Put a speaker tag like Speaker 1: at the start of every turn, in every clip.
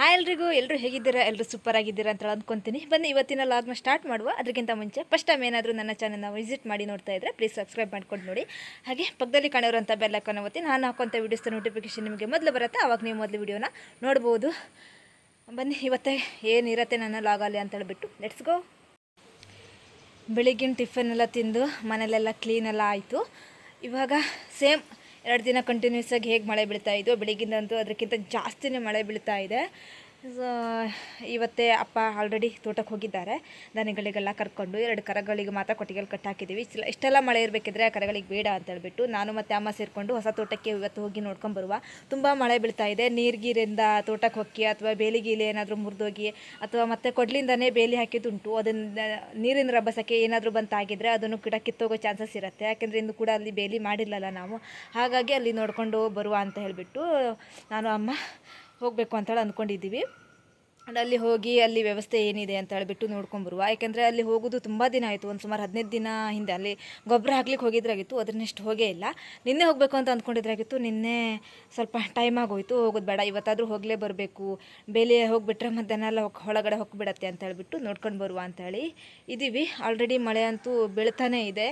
Speaker 1: Hi ಎಲ್ರಿಗೂ ಎಲ್ಲರೂ ಹೇಗಿದ್ದೀರಾ? ಎಲ್ಲರೂ ಸೂಪರ್ ಆಗಿದ್ದೀರಾ ಅಂತ ಅಂದ್ಕೊತೀನಿ. ಬನ್ನಿ, ಇವತ್ತಿನ ಲಾಗ್ನ ಸ್ಟಾರ್ಟ್ ಮಾಡುವ. ಅದಕ್ಕಿಂತ ಮುಂಚೆ ಫಸ್ಟ್ ಟೈಮ್ ಏನಾದರೂ ನನ್ನ ಚಾನಲ್ನ ವಿಸಿಟ್ ಮಾಡಿ ನೋಡ್ತಾ ಇದ್ದರೆ ಪ್ಲೀಸ್ ಸಬ್ಸ್ಕ್ರೈಬ್ ಮಾಡ್ಕೊಂಡು ನೋಡಿ. ಹಾಗೆ ಪಕ್ಕದಲ್ಲಿ ಕಾಣಿರೋಂಥ ಬೆಲ್ಲಕ್ಕನ್ನು ಒತ್ತಿ ನಾನು ಹಾಕೋಂಥ ವೀಡಿಯೋಸ್ ನೋಟಿಫಿಕೇಶನ್ ನಿಮಗೆ ಮೊದಲು ಬರುತ್ತೆ ಆವಾಗ ನೀವು ಮೊದಲು ವೀಡಿಯೋನ ನೋಡ್ಬೋದು. ಬನ್ನಿ, ಇವತ್ತೇ ಏನಿರತ್ತೆ ನನ್ನ ಲಾಗಲ್ಲಿ ಅಂತ ಹೇಳ್ಬಿಟ್ಟು ಲೆಟ್ಸ್ ಗೋ ಬೆಳಿಗ್ಗಿನ ಟಿಫನ್ ಎಲ್ಲ ತಿಂದು ಮನೇಲೆಲ್ಲ ಕ್ಲೀನೆಲ್ಲ ಆಯಿತು. ಇವಾಗ ಸೇಮ್ ಎರಡು ದಿನ ಕಂಟಿನ್ಯೂಸ್ ಆಗಿ ಹೇಗೆ ಮಳೆ ಬೀಳ್ತಾ ಇದ್ದು ಬೆಳಿಗ್ಗಿಂದಂತೂ ಅದಕ್ಕಿಂತ ಜಾಸ್ತಿನೇ ಮಳೆ ಬೀಳ್ತಾ ಇದೆ. ಇವತ್ತೇ ಅಪ್ಪ ಆಲ್ರೆಡಿ ತೋಟಕ್ಕೆ ಹೋಗಿದ್ದಾರೆ. ದನಗಳಿಗೆಲ್ಲ ಕರ್ಕೊಂಡು ಎರಡು ಕರಗಳಿಗೆ ಮಾತ್ರ ಕೊಟ್ಟಿಗೆಲ್ ಕಟ್ಟಾಕಿದ್ದೀವಿ. ಇಷ್ಟೆಲ್ಲ ಇಷ್ಟೆಲ್ಲ ಮಳೆ ಇರಬೇಕಿದ್ರೆ ಆ ಕರಗಳಿಗೆ ಬೇಡ ಅಂತ ಹೇಳ್ಬಿಟ್ಟು ನಾನು ಮತ್ತು ಅಮ್ಮ ಸೇರಿಕೊಂಡು ಹೊಸ ತೋಟಕ್ಕೆ ಇವತ್ತು ಹೋಗಿ ನೋಡ್ಕೊಂಡು ಬರುವ. ತುಂಬ ಮಳೆ ಬೀಳ್ತಾ ಇದೆ. ನೀರ್ಗೀರಿಂದ ತೋಟಕ್ಕೆ ಹೊಕ್ಕಿ ಅಥವಾ ಬೇಲಿಗೀಲಿ ಏನಾದರೂ ಮುರಿದೋಗಿ ಅಥವಾ ಮತ್ತೆ ಕೊಡ್ಲಿಂದನೇ ಬೇಲಿ ಹಾಕಿದ್ದುಂಟು, ಅದನ್ನು ನೀರಿನ ರಭಸಕ್ಕೆ ಏನಾದರೂ ಬಂತಾಗಿದ್ರೆ ಅದನ್ನು ಗಿಡ ಕಿತ್ತೋಗೋ ಚಾನ್ಸಸ್ ಇರುತ್ತೆ. ಯಾಕೆಂದರೆ ಇಂದು ಕೂಡ ಅಲ್ಲಿ ಬೇಲಿ ಮಾಡಿಲ್ಲಲ್ಲ ನಾವು. ಹಾಗಾಗಿ ಅಲ್ಲಿ ನೋಡ್ಕೊಂಡು ಬರುವ ಅಂತ ಹೇಳಿಬಿಟ್ಟು ನಾನು ಅಮ್ಮ ಹೋಗಬೇಕು ಅಂತೇಳಿ ಅಂದ್ಕೊಂಡಿದ್ದೀವಿ. ಅಲ್ಲಿ ಹೋಗಿ ಅಲ್ಲಿ ವ್ಯವಸ್ಥೆ ಏನಿದೆ ಅಂತ ಹೇಳಿಬಿಟ್ಟು ನೋಡ್ಕೊಂಬರುವ ಯಾಕೆಂದರೆ ಅಲ್ಲಿ ಹೋಗೋದು ತುಂಬ ದಿನ ಆಯಿತು. ಒಂದು ಸುಮಾರು ಹದಿನೈದು ದಿನ ಹಿಂದೆ ಅಲ್ಲಿ ಗೊಬ್ಬರ ಹಾಕ್ಲಿಕ್ಕೆ ಹೋಗಿದ್ರಾಗಿತ್ತು. ಅದನ್ನೆಷ್ಟು ಹೋಗೇ ಇಲ್ಲ. ನಿನ್ನೆ ಹೋಗಬೇಕು ಅಂತ ಅಂದ್ಕೊಂಡಿದ್ರಾಗಿತ್ತು ನಿನ್ನೆ ಸ್ವಲ್ಪ ಟೈಮ್ ಆಗೋಯಿತು. ಹೋಗೋದು ಬೇಡ. ಇವತ್ತಾದರೂ ಹೋಗಲೇ ಬರಬೇಕು. ಬೇಲಿ ಹೋಗಿಬಿಟ್ರೆ ಮಧ್ಯಾಹ್ನ ಎಲ್ಲ ಒಳಗಡೆ ಹೋಗಿಬಿಡತ್ತೆ ಅಂತ ಹೇಳಿಬಿಟ್ಟು ನೋಡ್ಕೊಂಡು ಬರುವ ಅಂತೇಳಿ ಇದ್ದೀವಿ ಆಲ್ರೆಡಿ ಮಳೆ ಅಂತೂ ಬೀಳ್ತಾನೇ ಇದೆ.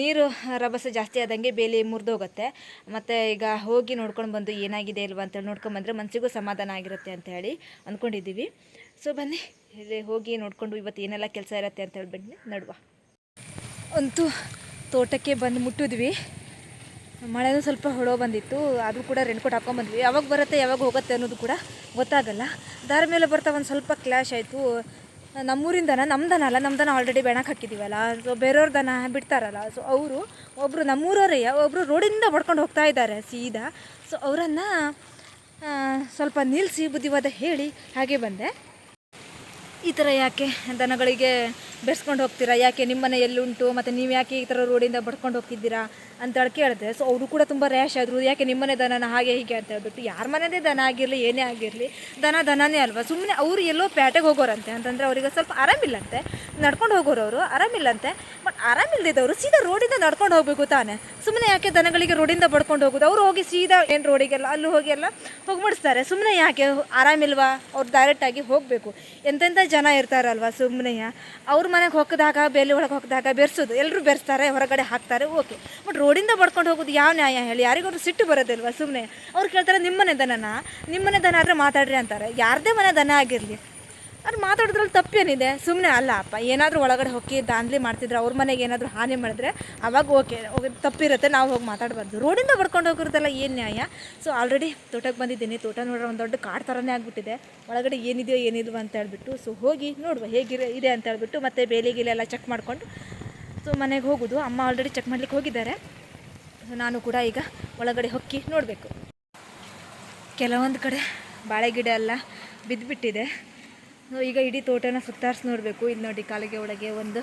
Speaker 1: ನೀರು ರಭಸ ಜಾಸ್ತಿ ಆದಂಗೆ ಬೇಲಿ ಮುರಿದೋಗುತ್ತೆ. ಮತ್ತು ಈಗ ಹೋಗಿ ನೋಡ್ಕೊಂಡು ಬಂದು ಏನಾಗಿದೆ ಇಲ್ವಾ ಅಂತೇಳಿ ನೋಡ್ಕೊಂಬಂದ್ರೆ ಮನಸ್ಸಿಗೂ ಸಮಾಧಾನ ಆಗಿರುತ್ತೆ ಅಂತ ಹೇಳಿ ಅಂದ್ಕೊಂಡಿದ್ದೀವಿ ಸೊ ಬನ್ನಿ, ಇಲ್ಲಿ ಹೋಗಿ ನೋಡಿಕೊಂಡು ಇವತ್ತು ಏನೆಲ್ಲ ಕೆಲಸ ಇರುತ್ತೆ ಅಂತ ಹೇಳ್ಬಿಟ್ಟು ನಡುವ. ಅಂತೂ ತೋಟಕ್ಕೆ ಬಂದು ಮುಟ್ಟಿದ್ವಿ. ಮಳೆನೂ ಸ್ವಲ್ಪ ಹೊಳೋ ಬಂದಿತ್ತು, ಆದರೂ ಕೂಡ ರೆನ್ಕೋಟ್ ಹಾಕೊಂಡ್ಬಂದ್ವಿ ಯಾವಾಗ ಬರುತ್ತೆ, ಯಾವಾಗ ಹೋಗುತ್ತೆ ಅನ್ನೋದು ಕೂಡ ಗೊತ್ತಾಗಲ್ಲ. ದಾರ ಮೇಲೆ ಬರ್ತಾ ಒಂದು ಸ್ವಲ್ಪ ಕ್ಲ್ಯಾಶ್ ಆಯಿತು. ನಮ್ಮೂರಿಂದನ ನಮ್ಮ ದನ ಅಲ್ಲ ನಮ್ಮ ದನ ಆಲ್ರೆಡಿ ಬೆಣಕ್ಕೆ ಹಾಕಿದ್ದೀವಲ್ಲ ಸೊ ಬೇರೆಯವ್ರ ದನ ಬಿಡ್ತಾರಲ್ಲ ಸೊ ಅವರು ಒಬ್ಬರು ನಮ್ಮೂರವರೇ ಒಬ್ಬರು ರೋಡಿಂದ ಹೊಡ್ಕೊಂಡು ಹೋಗ್ತಾ ಇದ್ದಾರೆ ಸೀದಾ. ಸೊ ಅವರನ್ನು ಸ್ವಲ್ಪ ನಿಲ್ಲಿಸಿ ಬುದ್ಧಿವಾದ ಹೇಳಿ ಹಾಗೆ ಬಂದೆ. ಈ ಥರ ಯಾಕೆ ದನಗಳಿಗೆ ಬೆರೆಸ್ಕೊಂಡು ಹೋಗ್ತೀರಾ? ಯಾಕೆ ನಿಮ್ಮನೆ ಎಲ್ಲುಂಟು ಮತ್ತು ನೀವು ಯಾಕೆ ಈ ಥರ ರೋಡಿಂದ ಬಡ್ಕೊಂಡು ಹೋಗ್ತಿದ್ದೀರಾ? ಅಂತೇಳಿ ಕೇಳಿದೆ. ಸೊ ಅವರು ಕೂಡ ತುಂಬ ರ್ಯಾಶ್ ಆದರು. ಯಾಕೆ ನಿಮ್ಮನೆ ದನನ ಹಾಗೆ ಹೀಗೆ ಅಂತ ಹೇಳ್ಬಿಟ್ಟು, ಯಾರ ಮನೆದೇ ದನ ಆಗಿರಲಿ, ಏನೇ ಆಗಿರಲಿ, ದನ ದನನೇ ಅಲ್ವಾ? ಸುಮ್ಮನೆ ಅವರು ಎಲ್ಲೋ ಪೇಟೆಗೆ ಹೋಗೋರಂತೆ. ಅಂತಂದರೆ ಅವರಿಗೆ ಸ್ವಲ್ಪ ಆರಾಮಿಲ್ಲಂತೆ. ನಡ್ಕೊಂಡು ಹೋಗೋರು ಅವರು, ಆರಾಮಿಲ್ಲಂತೆ. ಬಟ್ ಆರಾಮಿಲ್ಲದಿದ್ದವರು ಸೀದಾ ರೋಡಿಂದ ನಡ್ಕೊಂಡು ಹೋಗಬೇಕು ತಾನೆ. ಸುಮ್ಮನೆ ಯಾಕೆ ದನಗಳಿಗೆ ರೋಡಿಂದ ಬಡ್ಕೊಂಡು ಹೋಗೋದು? ಅವರು ಹೋಗಿ ಸೀದಾ ಏನು ರೋಡಿಗೆಲ್ಲ, ಅಲ್ಲಿ ಹೋಗಿ ಎಲ್ಲ ಹೋಗಿ ಸುಮ್ಮನೆ ಯಾಕೆ ಆರಾಮಿಲ್ವಾ? ಅವ್ರು ಡೈರೆಕ್ಟಾಗಿ ಹೋಗಬೇಕು. ಎಂತೆಂಥ ಜನ ಇರ್ತಾರಲ್ವ ಸುಮ್ಮನೆ ಅವ್ರ ಮನೆಗೆ ಹೋಗ್ದಾಗ, ಬೆಲೆ ಒಳಗೆ ಹೋಗ್ದಾಗ ಬೆರೆಸೋದು. ಎಲ್ಲರೂ ಬೆರೆಸ್ತಾರೆ, ಹೊರಗಡೆ ಹಾಕ್ತಾರೆ, ಓಕೆ. ಬಟ್ ರೋಡಿಂದ ಬಡ್ಕೊಂಡು ಹೋಗೋದು ಯಾವ ನ್ಯಾಯ ಹೇಳಿ? ಯಾರಿಗಾದ್ರು ಸಿಟ್ಟು ಬರೋದಿಲ್ವಾ? ಸುಮ್ಮನೆ ಅವ್ರು ಕೇಳ್ತಾರೆ ನಿಮ್ಮನೆ ದನನ ನಿಮ್ಮನೆ ದನ ಆದರೆ ಮಾತಾಡ್ರಿ ಅಂತಾರೆ. ಯಾರದೇ ಮನೆ ದನ ಆಗಿರಲಿ. ಅವ್ರು ಮಾತಾಡೋದ್ರಲ್ಲಿ ತಪ್ಪೇನಿದೆ. ಸುಮ್ಮನೆ ಅಲ್ಲ, ಅಪ್ಪ, ಏನಾದರೂ ಒಳಗಡೆ ಹೋಗಿ ದಾಂಧಲಿ ಮಾಡ್ತಿದ್ರೆ ಅವ್ರ ಮನೆಗೆ ಏನಾದರೂ ಹಾನಿ ಮಾಡಿದ್ರೆ ಅವಾಗ ಓಕೆ ತಪ್ಪಿರುತ್ತೆ, ನಾವು ಹೋಗಿ ಮಾತಾಡಬಾರ್ದು. ರೋಡಿಂದ ಬಡ್ಕೊಂಡು ಹೋಗಿರೋದಲ್ಲ ಏನು ನ್ಯಾಯ? ಸೊ ಆಲ್ರೆಡಿ ತೋಟಕ್ಕೆ ಬಂದಿದ್ದೀನಿ. ತೋಟ ನೋಡ್ರೆ ಒಂದು ದೊಡ್ಡ ಕಾಡು ಥರನೇ ಆಗಿಬಿಟ್ಟಿದೆ. ಒಳಗಡೆ ಏನಿದೆಯೋ ಏನಿಲ್ವ ಅಂತ ಹೇಳ್ಬಿಟ್ಟು ಸೊ ಹೋಗಿ ನೋಡುವ ಹೇಗಿರ ಇದೆ ಅಂತ ಹೇಳ್ಬಿಟ್ಟು ಮತ್ತೆ ಬೇಲಿ ಗೀಲೆ ಎಲ್ಲ ಚೆಕ್ ಮಾಡಿಕೊಂಡು ಸೊ ಮನೆಗೆ ಹೋಗೋದು. ಅಮ್ಮ ಆಲ್ರೆಡಿ ಚೆಕ್ ಮಾಡ್ಲಿಕ್ಕೆ ಹೋಗಿದ್ದಾರೆ. ನಾನು ಕೂಡ ಈಗ ಒಳಗಡೆ ಹೊಕ್ಕಿ ನೋಡಬೇಕು. ಕೆಲವೊಂದು ಕಡೆ ಬಾಳೆ ಗಿಡ ಎಲ್ಲ ಬಿದ್ದುಬಿಟ್ಟಿದೆ ಈಗ ಇಡೀ ತೋಟನ ಸುತ್ತಾರಿಸಿ ನೋಡಬೇಕು. ಇಲ್ಲಿ ನೋಡಿ ಕಾಲಿಗೆ ಒಳಗೆ ಒಂದು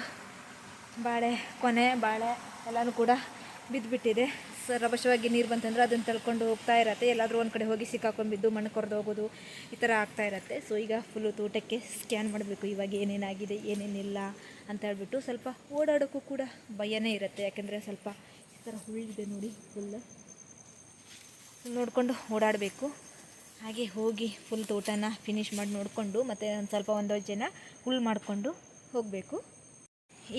Speaker 1: ಬಾಳೆ, ಕೊನೆ ಬಾಳೆ ಎಲ್ಲನೂ ಕೂಡ ಬಿದ್ದುಬಿಟ್ಟಿದೆ ಸೊ, ರಭಸವಾಗಿ ನೀರು ಬಂತಂದ್ರೆ ಅದನ್ನು ತಳ್ಕೊಂಡು ಹೋಗ್ತಾ ಇರತ್ತೆ. ಎಲ್ಲಾದರೂ ಒಂದು ಕಡೆ ಹೋಗಿ ಸಿಕ್ಕಾಕೊಂಡು ಬಿದ್ದು ಮಣ್ಣು ಕೊರೆದು ಹೋಗೋದು ಈ ಥರ ಆಗ್ತಾ ಇರತ್ತೆ. ಸೊ, ಈಗ ಫುಲ್ಲು ತೋಟಕ್ಕೆ ಸ್ಕ್ಯಾನ್ ಮಾಡಬೇಕು. ಇವಾಗ ಏನೇನಾಗಿದೆ, ಏನೇನಿಲ್ಲ ಅಂತ ಹೇಳ್ಬಿಟ್ಟು ಸ್ವಲ್ಪ ಓಡಾಡೋಕ್ಕೂ ಕೂಡ ಭಯನೇ ಇರುತ್ತೆ. ಯಾಕೆಂದರೆ ಸ್ವಲ್ಪ ಥರ ಹುಳಿದೆ ನೋಡಿ ಫುಲ್ ನೋಡಿಕೊಂಡು ಓಡಾಡಬೇಕು. ಹಾಗೆ ಹೋಗಿ ಫುಲ್ ತೋಟನ ಫಿನಿಷ್ ಮಾಡಿ ನೋಡಿಕೊಂಡು ಮತ್ತು ಒಂದು ಸ್ವಲ್ಪ ಒಂದೊಂದು ಜನ ಹುಲ್ ಮಾಡಿಕೊಂಡು ಹೋಗಬೇಕು.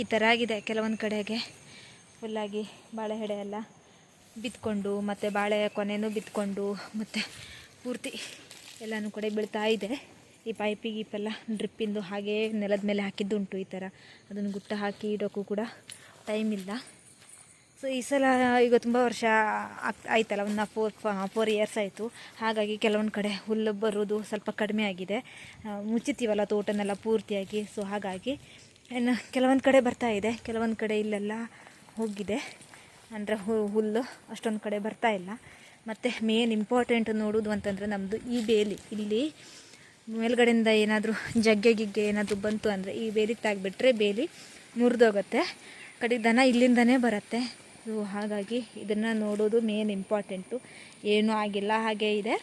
Speaker 1: ಈ ಥರ ಆಗಿದೆ ಕೆಲವೊಂದು ಕಡೆಗೆ. ಫುಲ್ಲಾಗಿ ಬಾಳೆ ಹೆಡೆ ಎಲ್ಲ ಬಿತ್ಕೊಂಡು ಮತ್ತು ಬಾಳೆ ಕೊನೆನೂ ಬಿತ್ಕೊಂಡು ಮತ್ತು ಪೂರ್ತಿ ಎಲ್ಲನೂ ಕಡೆ ಬೀಳ್ತಾ ಇದೆ. ಈ ಪೈಪಿಗೆ ಗೀಪೆಲ್ಲ ಡ್ರಿಪ್ಪಿಂದು ಹಾಗೇ ನೆಲದ ಮೇಲೆ ಹಾಕಿದ್ದುಂಟು ಈ ಥರ ಅದನ್ನು ಗುಟ್ಟ ಹಾಕಿ ಇಡೋಕ್ಕೂ ಕೂಡ ಟೈಮ್ ಇಲ್ಲ. ಸೊ ಈ ಸಲ ಈಗ ತುಂಬ ವರ್ಷ ಆಯ್ತಲ್ಲ, ಒಂದು ಫೋರ್ ಫೋರ್ ಇಯರ್ಸ್ ಆಯಿತು. ಹಾಗಾಗಿ ಕೆಲವೊಂದು ಕಡೆ ಹುಲ್ಲು ಬರೋದು ಸ್ವಲ್ಪ ಕಡಿಮೆ ಆಗಿದೆ. ಮುಚ್ಚುತ್ತೀವಲ್ಲ ತೋಟನೆಲ್ಲ ಪೂರ್ತಿಯಾಗಿ. ಸೊ ಹಾಗಾಗಿ ಇನ್ನು ಕೆಲವೊಂದು ಕಡೆ ಬರ್ತಾ ಇದೆ. ಕೆಲವೊಂದು ಕಡೆ ಇಲ್ಲೆಲ್ಲ ಹೋಗಿದೆ. ಅಂದರೆ ಹುಲ್ಲು ಅಷ್ಟೊಂದು ಕಡೆ ಬರ್ತಾ ಇಲ್ಲ. ಮತ್ತು ಮೇನ್ ಇಂಪಾರ್ಟೆಂಟ್ ನೋಡೋದು ಅಂತಂದರೆ ನಮ್ಮದು ಈ ಬೇಲಿ. ಇಲ್ಲಿ ಮೇಲ್ಗಡೆಯಿಂದ ಏನಾದರೂ ಜಗ್ಗೆ ಗಿಗ್ಗೆ ಏನಾದರೂ ಬಂತು ಅಂದರೆ ಈ ಬೇಲಿ ತಾಗ್ಬಿಟ್ರೆ ಬೇಲಿ ಮುರಿದೋಗುತ್ತೆ. ಕಡೆ ದನ ಇಲ್ಲಿಂದನೇ ಬರುತ್ತೆ. ಸೊ, ಹಾಗಾಗಿ ಇದನ್ನು ನೋಡೋದು ಮೇನ್ ಇಂಪಾರ್ಟೆಂಟು ಏನೂ ಆಗಿಲ್ಲ, ಹಾಗೇ ಇದೆ.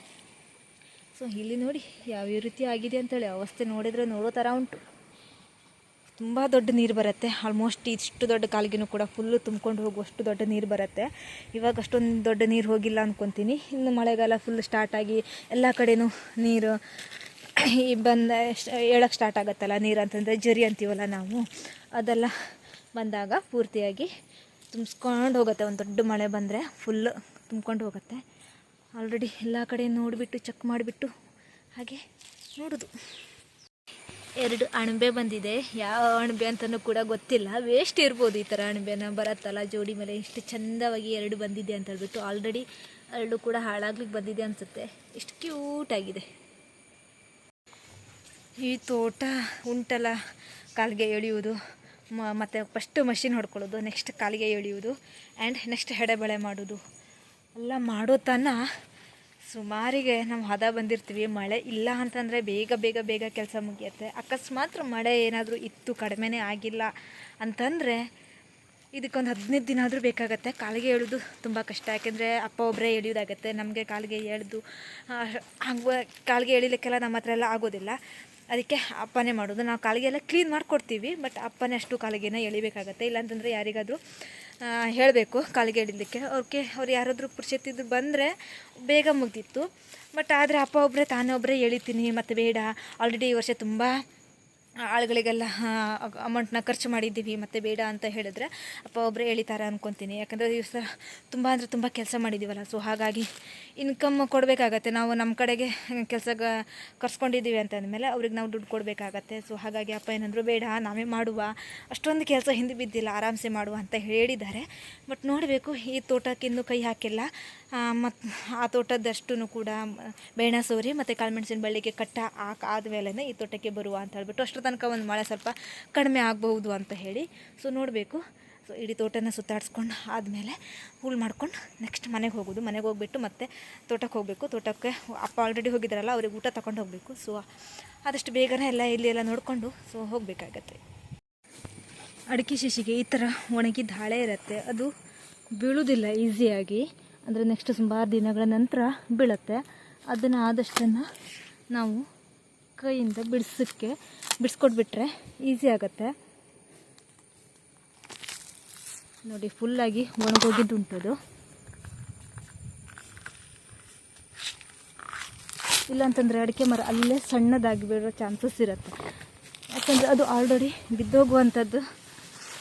Speaker 1: ಸೊ, ಇಲ್ಲಿ ನೋಡಿ ಯಾವ ರೀತಿ ಆಗಿದೆ ಅಂತೇಳಿ, ಅವಸ್ಥೆ ನೋಡಿದರೆ ನೋಡೋ ಥರ ಉಂಟು. ತುಂಬ ದೊಡ್ಡ ನೀರು ಬರುತ್ತೆ. ಆಲ್ಮೋಸ್ಟ್ ಇಷ್ಟು ದೊಡ್ಡ ಕಾಲಿಗೆನೂ ಕೂಡ ಫುಲ್ಲು ತುಂಬ್ಕೊಂಡು ಹೋಗುವಷ್ಟು ದೊಡ್ಡ ನೀರು ಬರುತ್ತೆ. ಇವಾಗ ಅಷ್ಟೊಂದು ದೊಡ್ಡ ನೀರು ಹೋಗಿಲ್ಲ ಅಂದ್ಕೊತೀನಿ ಇನ್ನು ಮಳೆಗಾಲ ಫುಲ್ ಸ್ಟಾರ್ಟಾಗಿ ಎಲ್ಲ ಕಡೆನೂ ನೀರು ಈ ಬಂದ ಹೇಳಕ್ಕೆ ಸ್ಟಾರ್ಟ್ ಆಗುತ್ತಲ್ಲ ನೀರು ಅಂತಂದರೆ ಜರಿ ಅಂತೀವಲ್ಲ ನಾವು. ಅದೆಲ್ಲ ಬಂದಾಗ ಪೂರ್ತಿಯಾಗಿ ತುಂಬಿಸ್ಕೊಂಡು ಹೋಗುತ್ತೆ. ಒಂದು ದೊಡ್ಡ ಮಳೆ ಬಂದರೆ ಫುಲ್ ತುಂಬ್ಕೊಂಡು ಹೋಗುತ್ತೆ. ಆಲ್ರೆಡಿ ಎಲ್ಲ ಕಡೆ ನೋಡಿಬಿಟ್ಟು ಚೆಕ್ ಮಾಡಿಬಿಟ್ಟು ಹಾಗೆ ನೋಡೋದು. ಎರಡು ಅಣಬೆ ಬಂದಿದೆ. ಯಾವ ಅಣಬೆ ಅಂತಲೂ ಕೂಡ ಗೊತ್ತಿಲ್ಲ. ವೇಸ್ಟ್ ಇರ್ಬೋದು ಈ ಥರ ಅಣಬೆನ. ಬರತ್ತಲ್ಲ, ಜೋಡಿ ಮೇಲೆ ಇಷ್ಟು ಚಂದವಾಗಿ ಎರಡು ಬಂದಿದೆ ಅಂತ ಹೇಳ್ಬಿಟ್ಟು ಆಲ್ರೆಡಿ ಎರಡು ಕೂಡ ಹಾಳಾಗ್ಲಿಕ್ಕೆ ಬಂದಿದೆ ಅನಿಸುತ್ತೆ. ಇಷ್ಟು ಕ್ಯೂಟಾಗಿದೆ ಈ ತೋಟ ಉಂಟಲ್ಲ, ಕಾಲಿಗೆ ಎಳೆಯುವುದು. ಮತ್ತು ಫಸ್ಟು ಮಷಿನ್ ಹೊಡ್ಕೊಳ್ಳೋದು ನೆಕ್ಸ್ಟ್ ಕಾಲಿಗೆ ಎಳೆಯುವುದು ಆ್ಯಂಡ್ ನೆಕ್ಸ್ಟ್ ಹೆಡೆಬಳೆ ಮಾಡೋದು ಎಲ್ಲ ಮಾಡೋ ತನಕ ಸುಮಾರಿಗೆ ನಾವು ಹದ ಬಂದಿರ್ತೀವಿ, ಮಳೆ ಇಲ್ಲ ಅಂತಂದರೆ ಬೇಗ ಬೇಗ ಬೇಗ ಕೆಲಸ ಮುಗಿಯುತ್ತೆ. ಅಕಸ್ಮಾತ್ ಮಳೆ ಏನಾದರೂ ಇತ್ತು, ಕಡಿಮೆನೇ ಆಗಿಲ್ಲ ಅಂತಂದರೆ ಇದಕ್ಕೊಂದು ಹದಿನೈದು ದಿನ ಆದರೂ ಬೇಕಾಗತ್ತೆ. ಕಾಲಿಗೆ ಎಳೆದು ತುಂಬ ಕಷ್ಟ, ಯಾಕೆಂದರೆ ಅಪ್ಪ ಒಬ್ಬರೇ ಎಳೆಯೋದಾಗತ್ತೆ, ನಮಗೆ ಕಾಲಿಗೆ ಎಳೆದು ಹಂಗೆ ಕಾಲಿಗೆ ಎಳಿಲಿಕ್ಕೆಲ್ಲ ನಮ್ಮ ಹತ್ರ ಎಲ್ಲ ಆಗೋದಿಲ್ಲ. ಅದಕ್ಕೆ ಅಪ್ಪನೇ ಮಾಡೋದು. ನಾವು ಕಾಲಿಗೆ ಎಲ್ಲ ಕ್ಲೀನ್ ಮಾಡಿಕೊಡ್ತೀವಿ ಬಟ್ ಅಪ್ಪನೇ ಅಷ್ಟು ಕಾಲಿಗೆನ ಎಳಿಬೇಕಾಗತ್ತೆ. ಇಲ್ಲಾಂತಂದರೆ ಯಾರಿಗಾದರೂ ಹೇಳಬೇಕು ಕಾಲಿಗೆ ಎಳಿಲಿಕ್ಕೆ. ಅವ್ರಿಗೆ, ಅವ್ರು ಯಾರಾದರೂ ಪುರುಷತ್ತಿದ್ದು ಬಂದರೆ ಬೇಗ ಮುಗ್ದಿತ್ತು. ಬಟ್ ಆದರೆ ಅಪ್ಪ ಒಬ್ಬರೇ ತಾನೇ ಒಬ್ಬರೇ ಎಳಿತೀನಿ, ಮತ್ತು ಬೇಡ. ಆಲ್ರೆಡಿ ಈ ವರ್ಷ ತುಂಬ ಆಳುಗಳಿಗೆಲ್ಲ ಅಮೌಂಟ್ನ ಖರ್ಚು ಮಾಡಿದ್ದೀವಿ, ಮತ್ತು ಬೇಡ ಅಂತ ಹೇಳಿದ್ರೆ ಅಪ್ಪ ಒಬ್ಬರೇ ಎಳಿತಾರೆ ಅಂದ್ಕೊತೀನಿ ಯಾಕಂದರೆ ದಿವಸ ತುಂಬ ಅಂದರೆ ತುಂಬ ಕೆಲಸ ಮಾಡಿದ್ದೀವಲ್ಲ ಸೊ ಹಾಗಾಗಿ ಇನ್ಕಮ್ ಕೊಡಬೇಕಾಗತ್ತೆ. ನಾವು ನಮ್ಮ ಕಡೆಗೆ ಕೆಲಸ ಕರ್ಸ್ಕೊಂಡಿದ್ದೀವಿ ಅಂತ ಅಂದಮೇಲೆ ಅವ್ರಿಗೆ ನಾವು ದುಡ್ಡು ಕೊಡಬೇಕಾಗತ್ತೆ. ಸೊ ಹಾಗಾಗಿ ಅಪ್ಪ ಏನಂದ್ರು, ಬೇಡ, ನಾವೇ ಮಾಡುವ. ಅಷ್ಟೊಂದು ಕೆಲಸ ಹಿಂದೆ ಬಿದ್ದಿಲ್ಲ, ಆರಾಮ್ಸೆ ಮಾಡುವ ಅಂತ ಹೇಳಿದ್ದಾರೆ. ಬಟ್ ನೋಡಬೇಕು, ಈ ತೋಟಕ್ಕೆ ಇನ್ನೂ ಕೈ ಹಾಕಿಲ್ಲ. ಮತ್ತು ಆ ತೋಟದಷ್ಟು ಕೂಡ ಬೇಣ ಸೋರಿ ಮತ್ತು ಕಾಳುಮೆಣಸಿನ ಬಳ್ಳಿಗೆ ಕಟ್ಟ ಹಾಕ್ ಆದಮೇಲೆ ಈ ತೋಟಕ್ಕೆ ಬರುವ ಅಂತ ಹೇಳ್ಬಿಟ್ಟು ಅಷ್ಟರ ತನಕ ಒಂದು ಮಳೆ ಸ್ವಲ್ಪ ಕಡಿಮೆ ಆಗಬಹುದು ಅಂತ ಹೇಳಿ. ಸೊ ನೋಡಬೇಕು. ಸೊ ಇಡೀ ತೋಟನ ಸುತ್ತಾಡಿಸ್ಕೊಂಡು ಆದಮೇಲೆ ಹೂಳು ಮಾಡ್ಕೊಂಡು ನೆಕ್ಸ್ಟ್ ಮನೆಗೆ ಹೋಗೋದು. ಮನೆಗೆ ಹೋಗ್ಬಿಟ್ಟು ಮತ್ತೆ ತೋಟಕ್ಕೆ ಹೋಗಬೇಕು. ತೋಟಕ್ಕೆ ಅಪ್ಪ ಆಲ್ರೆಡಿ ಹೋಗಿದ್ದಾರಲ್ಲ ಅವ್ರಿಗೆ ಊಟ ತಗೊಂಡು ಹೋಗಬೇಕು. ಸೊ ಆದಷ್ಟು ಬೇಗನೆ ಎಲ್ಲ ಇಲ್ಲಿ ಎಲ್ಲ ನೋಡಿಕೊಂಡು ಸೊ ಹೋಗಬೇಕಾಗತ್ತೆ. ಅಡಿಕೆ ಶಿಶಿಗೆ ಈ ಥರ ಒಣಗಿದ ಹಾಳೆ ಇರುತ್ತೆ. ಅದು ಬೀಳುವುದಿಲ್ಲ ಈಸಿಯಾಗಿ ಅಂದರೆ ನೆಕ್ಸ್ಟ್ ಸುಮಾರು ದಿನಗಳ ನಂತರ ಬೀಳುತ್ತೆ. ಅದನ್ನು ಆದಷ್ಟನ್ನು ನಾವು ಕೈಯಿಂದ ಬಿಡಿಸೋಕ್ಕೆ ಬಿಡಿಸ್ಕೊಟ್ಬಿಟ್ರೆ ಈಸಿ ಆಗುತ್ತೆ. ನೋಡಿ ಫುಲ್ಲಾಗಿ ಒಣಗೋಗಿದ್ದುಂಟದು. ಇಲ್ಲಾಂತಂದರೆ ಅಡಿಕೆ ಮರ ಅಲ್ಲೇ ಸಣ್ಣದಾಗಿ ಬಿಡೋ ಚಾನ್ಸಸ್ ಇರುತ್ತೆ. ಯಾಕಂದರೆ ಅದು ಆಲ್ರೆಡಿ ಬಿದ್ದೋಗುವಂಥದ್ದು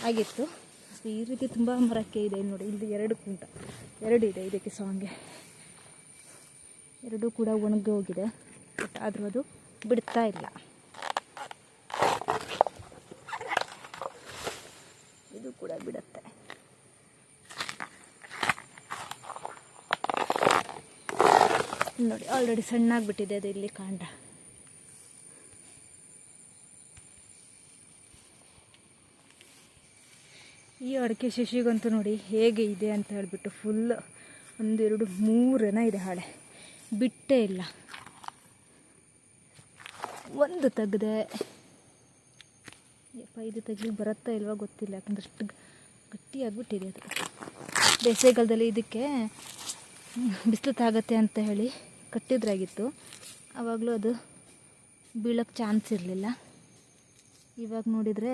Speaker 1: ಆಗಿತ್ತು. ಸೊ ಈ ರೀತಿ ತುಂಬ ಮರಕ್ಕೆ ಇದೆ ನೋಡಿ. ಇಲ್ಲಿ ಎರಡು ಕುಂಟ, ಎರಡು ಇದೆ ಇದಕ್ಕೆ ಸಾಂಗೆ. ಎರಡೂ ಕೂಡ ಒಣಗಿ ಹೋಗಿದೆ, ಬಟ್ ಆದರೂ ಅದು ಬಿಡ್ತಾ ಇಲ್ಲ. ಇದು ಕೂಡ ಬಿಡುತ್ತೆ. ನೋಡಿ ಆಲ್ರೆಡಿ ಸಣ್ಣಾಗ್ಬಿಟ್ಟಿದೆ ಅದು ಇಲ್ಲಿ ಕಾಂಡ ಈ ಅಡಿಕೆ ಶಶಿಗಂತೂ ನೋಡಿ ಹೇಗೆ ಇದೆ ಅಂತ ಹೇಳಿಬಿಟ್ಟು ಫುಲ್ ಒಂದೆರಡು ಮೂರನ ಇದೆ ಹಾಳೆ. ಬಿಟ್ಟೇ ಇಲ್ಲ. ಒಂದು ತೆಗ್ದೆ. ಇದು ತೆಗ್ದು ಬರುತ್ತಾ ಇಲ್ವಾ ಗೊತ್ತಿಲ್ಲ, ಯಾಕಂದ್ರೆ ಅಷ್ಟು ಗಟ್ಟಿಯಾಗ್ಬಿಟ್ಟಿದೆ ಅದು. ಬೇಸಿಗೆಗಾಲದಲ್ಲಿ ಇದಕ್ಕೆ ಬಿಸಿಲು ತಾಗತ್ತೆ ಅಂತ ಹೇಳಿ ಕಟ್ಟಿದ್ರಾಗಿತ್ತು ಆವಾಗಲೂ ಅದು ಬೀಳೋಕ್ಕೆ ಚಾನ್ಸ್ ಇರಲಿಲ್ಲ. ಇವಾಗ ನೋಡಿದರೆ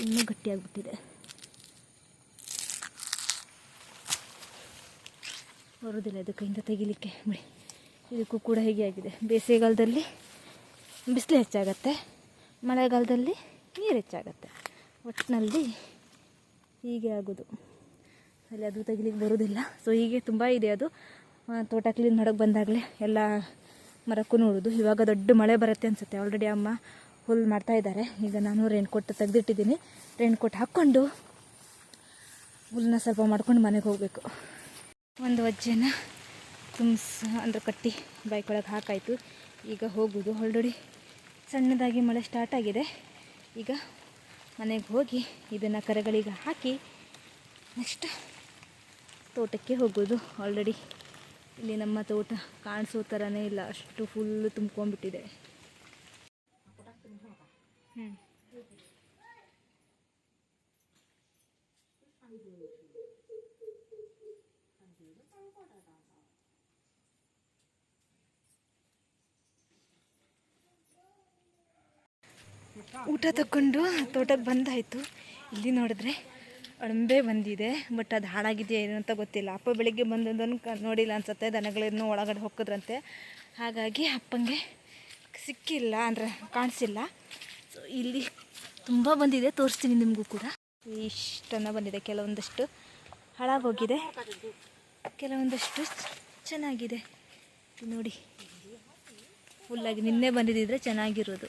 Speaker 1: ಇನ್ನೂ ಗಟ್ಟಿಯಾಗ್ಬಿಟ್ಟಿದೆ. ಬರೋದಿಲ್ಲ ಇದು ಕೈಯಿಂದ ತೆಗಿಲಿಕ್ಕೆ. ಬಿಡಿ, ಇದಕ್ಕೂ ಕೂಡ ಹೀಗೆ ಆಗಿದೆ. ಬೇಸಿಗೆಗಾಲದಲ್ಲಿ ಬಿಸಿಲು ಹೆಚ್ಚಾಗತ್ತೆ, ಮಳೆಗಾಲದಲ್ಲಿ ನೀರು ಹೆಚ್ಚಾಗತ್ತೆ. ಒಟ್ಟಿನಲ್ಲಿ ಹೀಗೆ ಆಗೋದು. ಅಲ್ಲಿ ಅದು ತೆಗಿಲಿಕ್ಕೆ ಬರೋದಿಲ್ಲ. ಸೊ ಹೀಗೆ ತುಂಬ ಇದೆ ಅದು. ತೋಟ ಕ್ಲೀನ್ ಮಾಡೋಕ್ಕೆ ಬಂದಾಗಲೇ ಎಲ್ಲ ಮರಕ್ಕೂ ನೋಡೋದು. ಇವಾಗ ದೊಡ್ಡ ಮಳೆ ಬರುತ್ತೆ ಅನಿಸುತ್ತೆ. ಆಲ್ರೆಡಿ ಅಮ್ಮ ಹುಲ್ ಮಾಡ್ತಾ ಇದ್ದಾರೆ. ಈಗ ನಾನು ರೇನ್ ಕೋಟ್ ತೆಗೆದಿಟ್ಟಿದ್ದೀನಿ. ರೇನ್ ಕೋಟ್ ಹಾಕ್ಕೊಂಡು ಹುಲ್ಲನ್ನ ಸ್ವಲ್ಪ ಮಾಡ್ಕೊಂಡು ಮನೆಗೆ ಹೋಗಬೇಕು. ಒಂದು ವಜ್ಜೆನ ತುಂಬಿಸ, ಅಂದ್ರೆ ಕಟ್ಟಿ ಬೈಕ್ ಒಳಗೆ ಹಾಕಾಯಿತು. ಈಗ ಹೋಗೋದು. ಆಲ್ರೆಡಿ ಸಣ್ಣದಾಗಿ ಮಳೆ ಸ್ಟಾರ್ಟ್ ಆಗಿದೆ. ಈಗ ಮನೆಗೆ ಹೋಗಿ ಇದನ್ನು ಕರಗಳಿಗೆ ಹಾಕಿ ನೆಕ್ಸ್ಟ್ ತೋಟಕ್ಕೆ ಹೋಗೋದು. ಆಲ್ರೆಡಿ ಇಲ್ಲಿ ನಮ್ಮ ತೋಟ ಕಾಣಿಸೋ ಥರನೇ ಇಲ್ಲ. ಅಷ್ಟು ಫುಲ್ಲು ತುಂಬ್ಕೊಂಡ್ಬಿಟ್ಟಿದೆ. ಊಟ ತಗೊಂಡು ತೋಟಕ್ಕೆ ಬಂದಾಯಿತು. ಇಲ್ಲಿ ನೋಡಿದ್ರೆ ಅಣಬೆ ಬಂದಿದೆ ಬಟ್ ಅದು ಹಾಳಾಗಿದೆಯಾ ಏನು ಅಂತ ಗೊತ್ತಿಲ್ಲ. ಅಪ್ಪ ಬೆಳಿಗ್ಗೆ ಬಂದದನ್ನು ಕ ನೋಡಿಲ್ಲ ಅನ್ಸುತ್ತೆ ದನಗಳೇನು ಒಳಗಡೆ ಹೋಗಿದ್ರಂತೆ ಹಾಗಾಗಿ ಅಪ್ಪಂಗೆ ಸಿಕ್ಕಿಲ್ಲ ಅಂದರೆ ಕಾಣಿಸಿಲ್ಲ. ಸೊ ಇಲ್ಲಿ ತುಂಬ ಬಂದಿದೆ, ತೋರಿಸ್ತೀನಿ ನಿಮಗೂ ಕೂಡ. ಇಷ್ಟನ್ನು ಬಂದಿದೆ, ಕೆಲವೊಂದಷ್ಟು ಹಾಳಾಗೋಗಿದೆ. ಕೆಲವೊಂದಷ್ಟು ಚೆನ್ನಾಗಿದೆ. ನೋಡಿ. ಫುಲ್ಲಾಗಿ ನಿನ್ನೆ ಬಂದಿದ್ದಿದ್ರೆ ಚೆನ್ನಾಗಿರೋದು.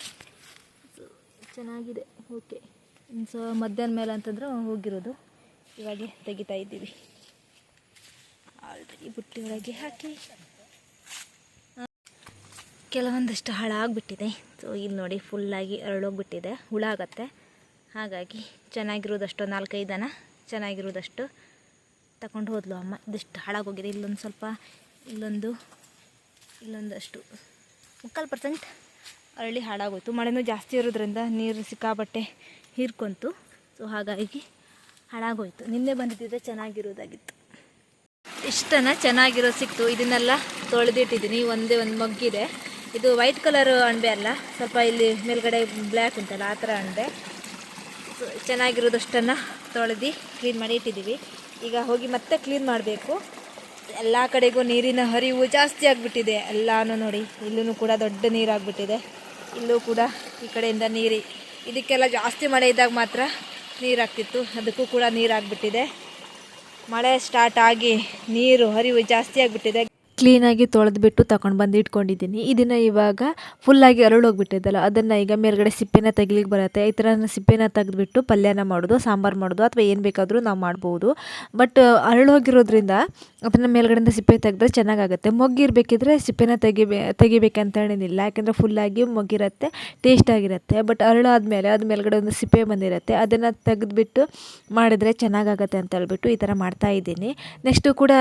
Speaker 1: ಚೆನ್ನಾಗಿದೆ. ಓಕೆ ಸೊ ಮಧ್ಯಾಹ್ನ ಮೇಲೆ ಅಂತಂದ್ರೆ ಹೋಗಿರೋದು. ಇವಾಗೆ ತೆಗಿತಾ ಇದ್ದೀವಿ. ಆಲ್ರೆಡಿ ಬುಟ್ಟಿ ಒಳಗೆ ಹಾಕಿ. ಕೆಲವೊಂದಷ್ಟು ಹಾಳಾಗ್ಬಿಟ್ಟಿದೆ. ಸೊ ಇಲ್ಲಿ ನೋಡಿ ಫುಲ್ಲಾಗಿ ಅರಳೋಗ್ಬಿಟ್ಟಿದೆ. ಹುಳ ಆಗತ್ತೆ. ಹಾಗಾಗಿ ಚೆನ್ನಾಗಿರೋದಷ್ಟು ನಾಲ್ಕೈದು ದನ ಚೆನ್ನಾಗಿರೋದಷ್ಟು ತಗೊಂಡು ಹೋದ್ಲು ಅಮ್ಮ. ಇದಿಷ್ಟು ಹಾಳಾಗೋಗಿದೆ. ಇಲ್ಲೊಂದು ಸ್ವಲ್ಪ, ಇಲ್ಲೊಂದು, ಇಲ್ಲೊಂದಷ್ಟು ಮುಕ್ಕಾಲು ಪರ್ಸೆಂಟ್ ಅರಳಿ ಹಾಳಾಗೋಯ್ತು. ಮಳೆನೂ ಜಾಸ್ತಿ ಇರೋದ್ರಿಂದ ನೀರು ಸಿಕ್ಕಾಬಟ್ಟೆ ಹೀರ್ಕೊಂತು. ಸೊ ಹಾಗಾಗಿ ಹಾಳಾಗೋಯ್ತು. ನಿನ್ನೆ ಬಂದಿದ್ದಿದ್ರೆ ಚೆನ್ನಾಗಿರೋದಾಗಿತ್ತು. ಇಷ್ಟನ ಚೆನ್ನಾಗಿರೋ ಸಿಕ್ತು. ಇದನ್ನೆಲ್ಲ ತೊಳೆದಿಟ್ಟಿದ್ದೀನಿ. ಒಂದೇ ಒಂದು ಮಗ್ಗಿದೆ. ಇದು ವೈಟ್ ಕಲರ್ ಅಣಬೆ ಅಲ್ಲ, ಸ್ವಲ್ಪ ಇಲ್ಲಿ ಮೇಲ್ಗಡೆ ಬ್ಲ್ಯಾಕ್ ಉಂಟಲ್ಲ, ಆ ಥರ ಅಣಬೆ ಚೆನ್ನಾಗಿರೋದಷ್ಟನ್ನು ತೊಳೆದು ಕ್ಲೀನ್ ಮಾಡಿ ಇಟ್ಟಿದ್ದೀವಿ. ಈಗ ಹೋಗಿ ಮತ್ತೆ ಕ್ಲೀನ್ ಮಾಡಬೇಕು. ಎಲ್ಲ ಕಡೆಗೂ ನೀರಿನ ಹರಿವು ಜಾಸ್ತಿ ಆಗಿಬಿಟ್ಟಿದೆ. ಎಲ್ಲನೂ ನೋಡಿ ಇಲ್ಲೂ ಕೂಡ ದೊಡ್ಡ ನೀರಾಗ್ಬಿಟ್ಟಿದೆ. ಇಲ್ಲೂ ಕೂಡ ಈ ಕಡೆಯಿಂದ ನೀರು, ಇದಕ್ಕೆಲ್ಲ ಜಾಸ್ತಿ ಮಳೆ ಇದ್ದಾಗ ಮಾತ್ರ ನೀರಾಗ್ತಿತ್ತು. ಅದಕ್ಕೂ ಕೂಡ ನೀರಾಗ್ಬಿಟ್ಟಿದೆ. ಮಳೆ ಸ್ಟಾರ್ಟ್ ಆಗಿ ನೀರು, ಹರಿವು ಜಾಸ್ತಿ ಆಗಿಬಿಟ್ಟಿದೆ.
Speaker 2: ಕ್ಲೀನಾಗಿ ತೊಳೆದ್ಬಿಟ್ಟು ತಗೊಂಡು ಬಂದು ಇಟ್ಕೊಂಡಿದ್ದೀನಿ. ಇದನ್ನು ಇವಾಗ ಫುಲ್ಲಾಗಿ ಅರಳೋಗ್ಬಿಟ್ಟಿದ್ದಲ್ಲ ಅದನ್ನು ಈಗ ಮೇಲ್ಗಡೆ ಸಿಪ್ಪೆನ ತೆಗಿಲಿಕ್ಕೆ ಬರುತ್ತೆ. ಈ ಥರ ಸಿಪ್ಪೆನ ತೆಗೆದ್ಬಿಟ್ಟು ಪಲ್ಯನ ಮಾಡೋದು, ಸಾಂಬಾರು ಮಾಡೋದು ಅಥವಾ ಏನು ಬೇಕಾದರೂ ನಾವು ಮಾಡ್ಬೋದು. ಬಟ್ ಅರಳೋಗಿರೋದ್ರಿಂದ ಅದನ್ನು ಮೇಲ್ಗಡೆಯಿಂದ ಸಿಪ್ಪೆ ತೆಗೆದ್ರೆ ಚೆನ್ನಾಗಾಗುತ್ತೆ. ಮೊಗ್ಗಿರಬೇಕಿದ್ರೆ ಸಿಪ್ಪೆನ ತೆಗಿಬೇ ತೆಗಿಬೇಕಂತ ಏನಿಲ್ಲ ಯಾಕೆಂದರೆ ಫುಲ್ಲಾಗಿ ಮೊಗ್ಗಿರುತ್ತೆ ಟೇಸ್ಟಾಗಿರುತ್ತೆ ಬಟ್ ಅರಳಾದ್ಮೇಲೆ ಅದು ಮೇಲ್ಗಡೆ ಒಂದು ಸಿಪ್ಪೆ ಬಂದಿರುತ್ತೆ. ಅದನ್ನು ತೆಗೆದುಬಿಟ್ಟು ಮಾಡಿದರೆ ಚೆನ್ನಾಗಾಗತ್ತೆ ಅಂತ ಹೇಳ್ಬಿಟ್ಟು ಈ ಥರ ಮಾಡ್ತಾ ಇದ್ದೀನಿ. ನೆಕ್ಸ್ಟು ಕೂಡ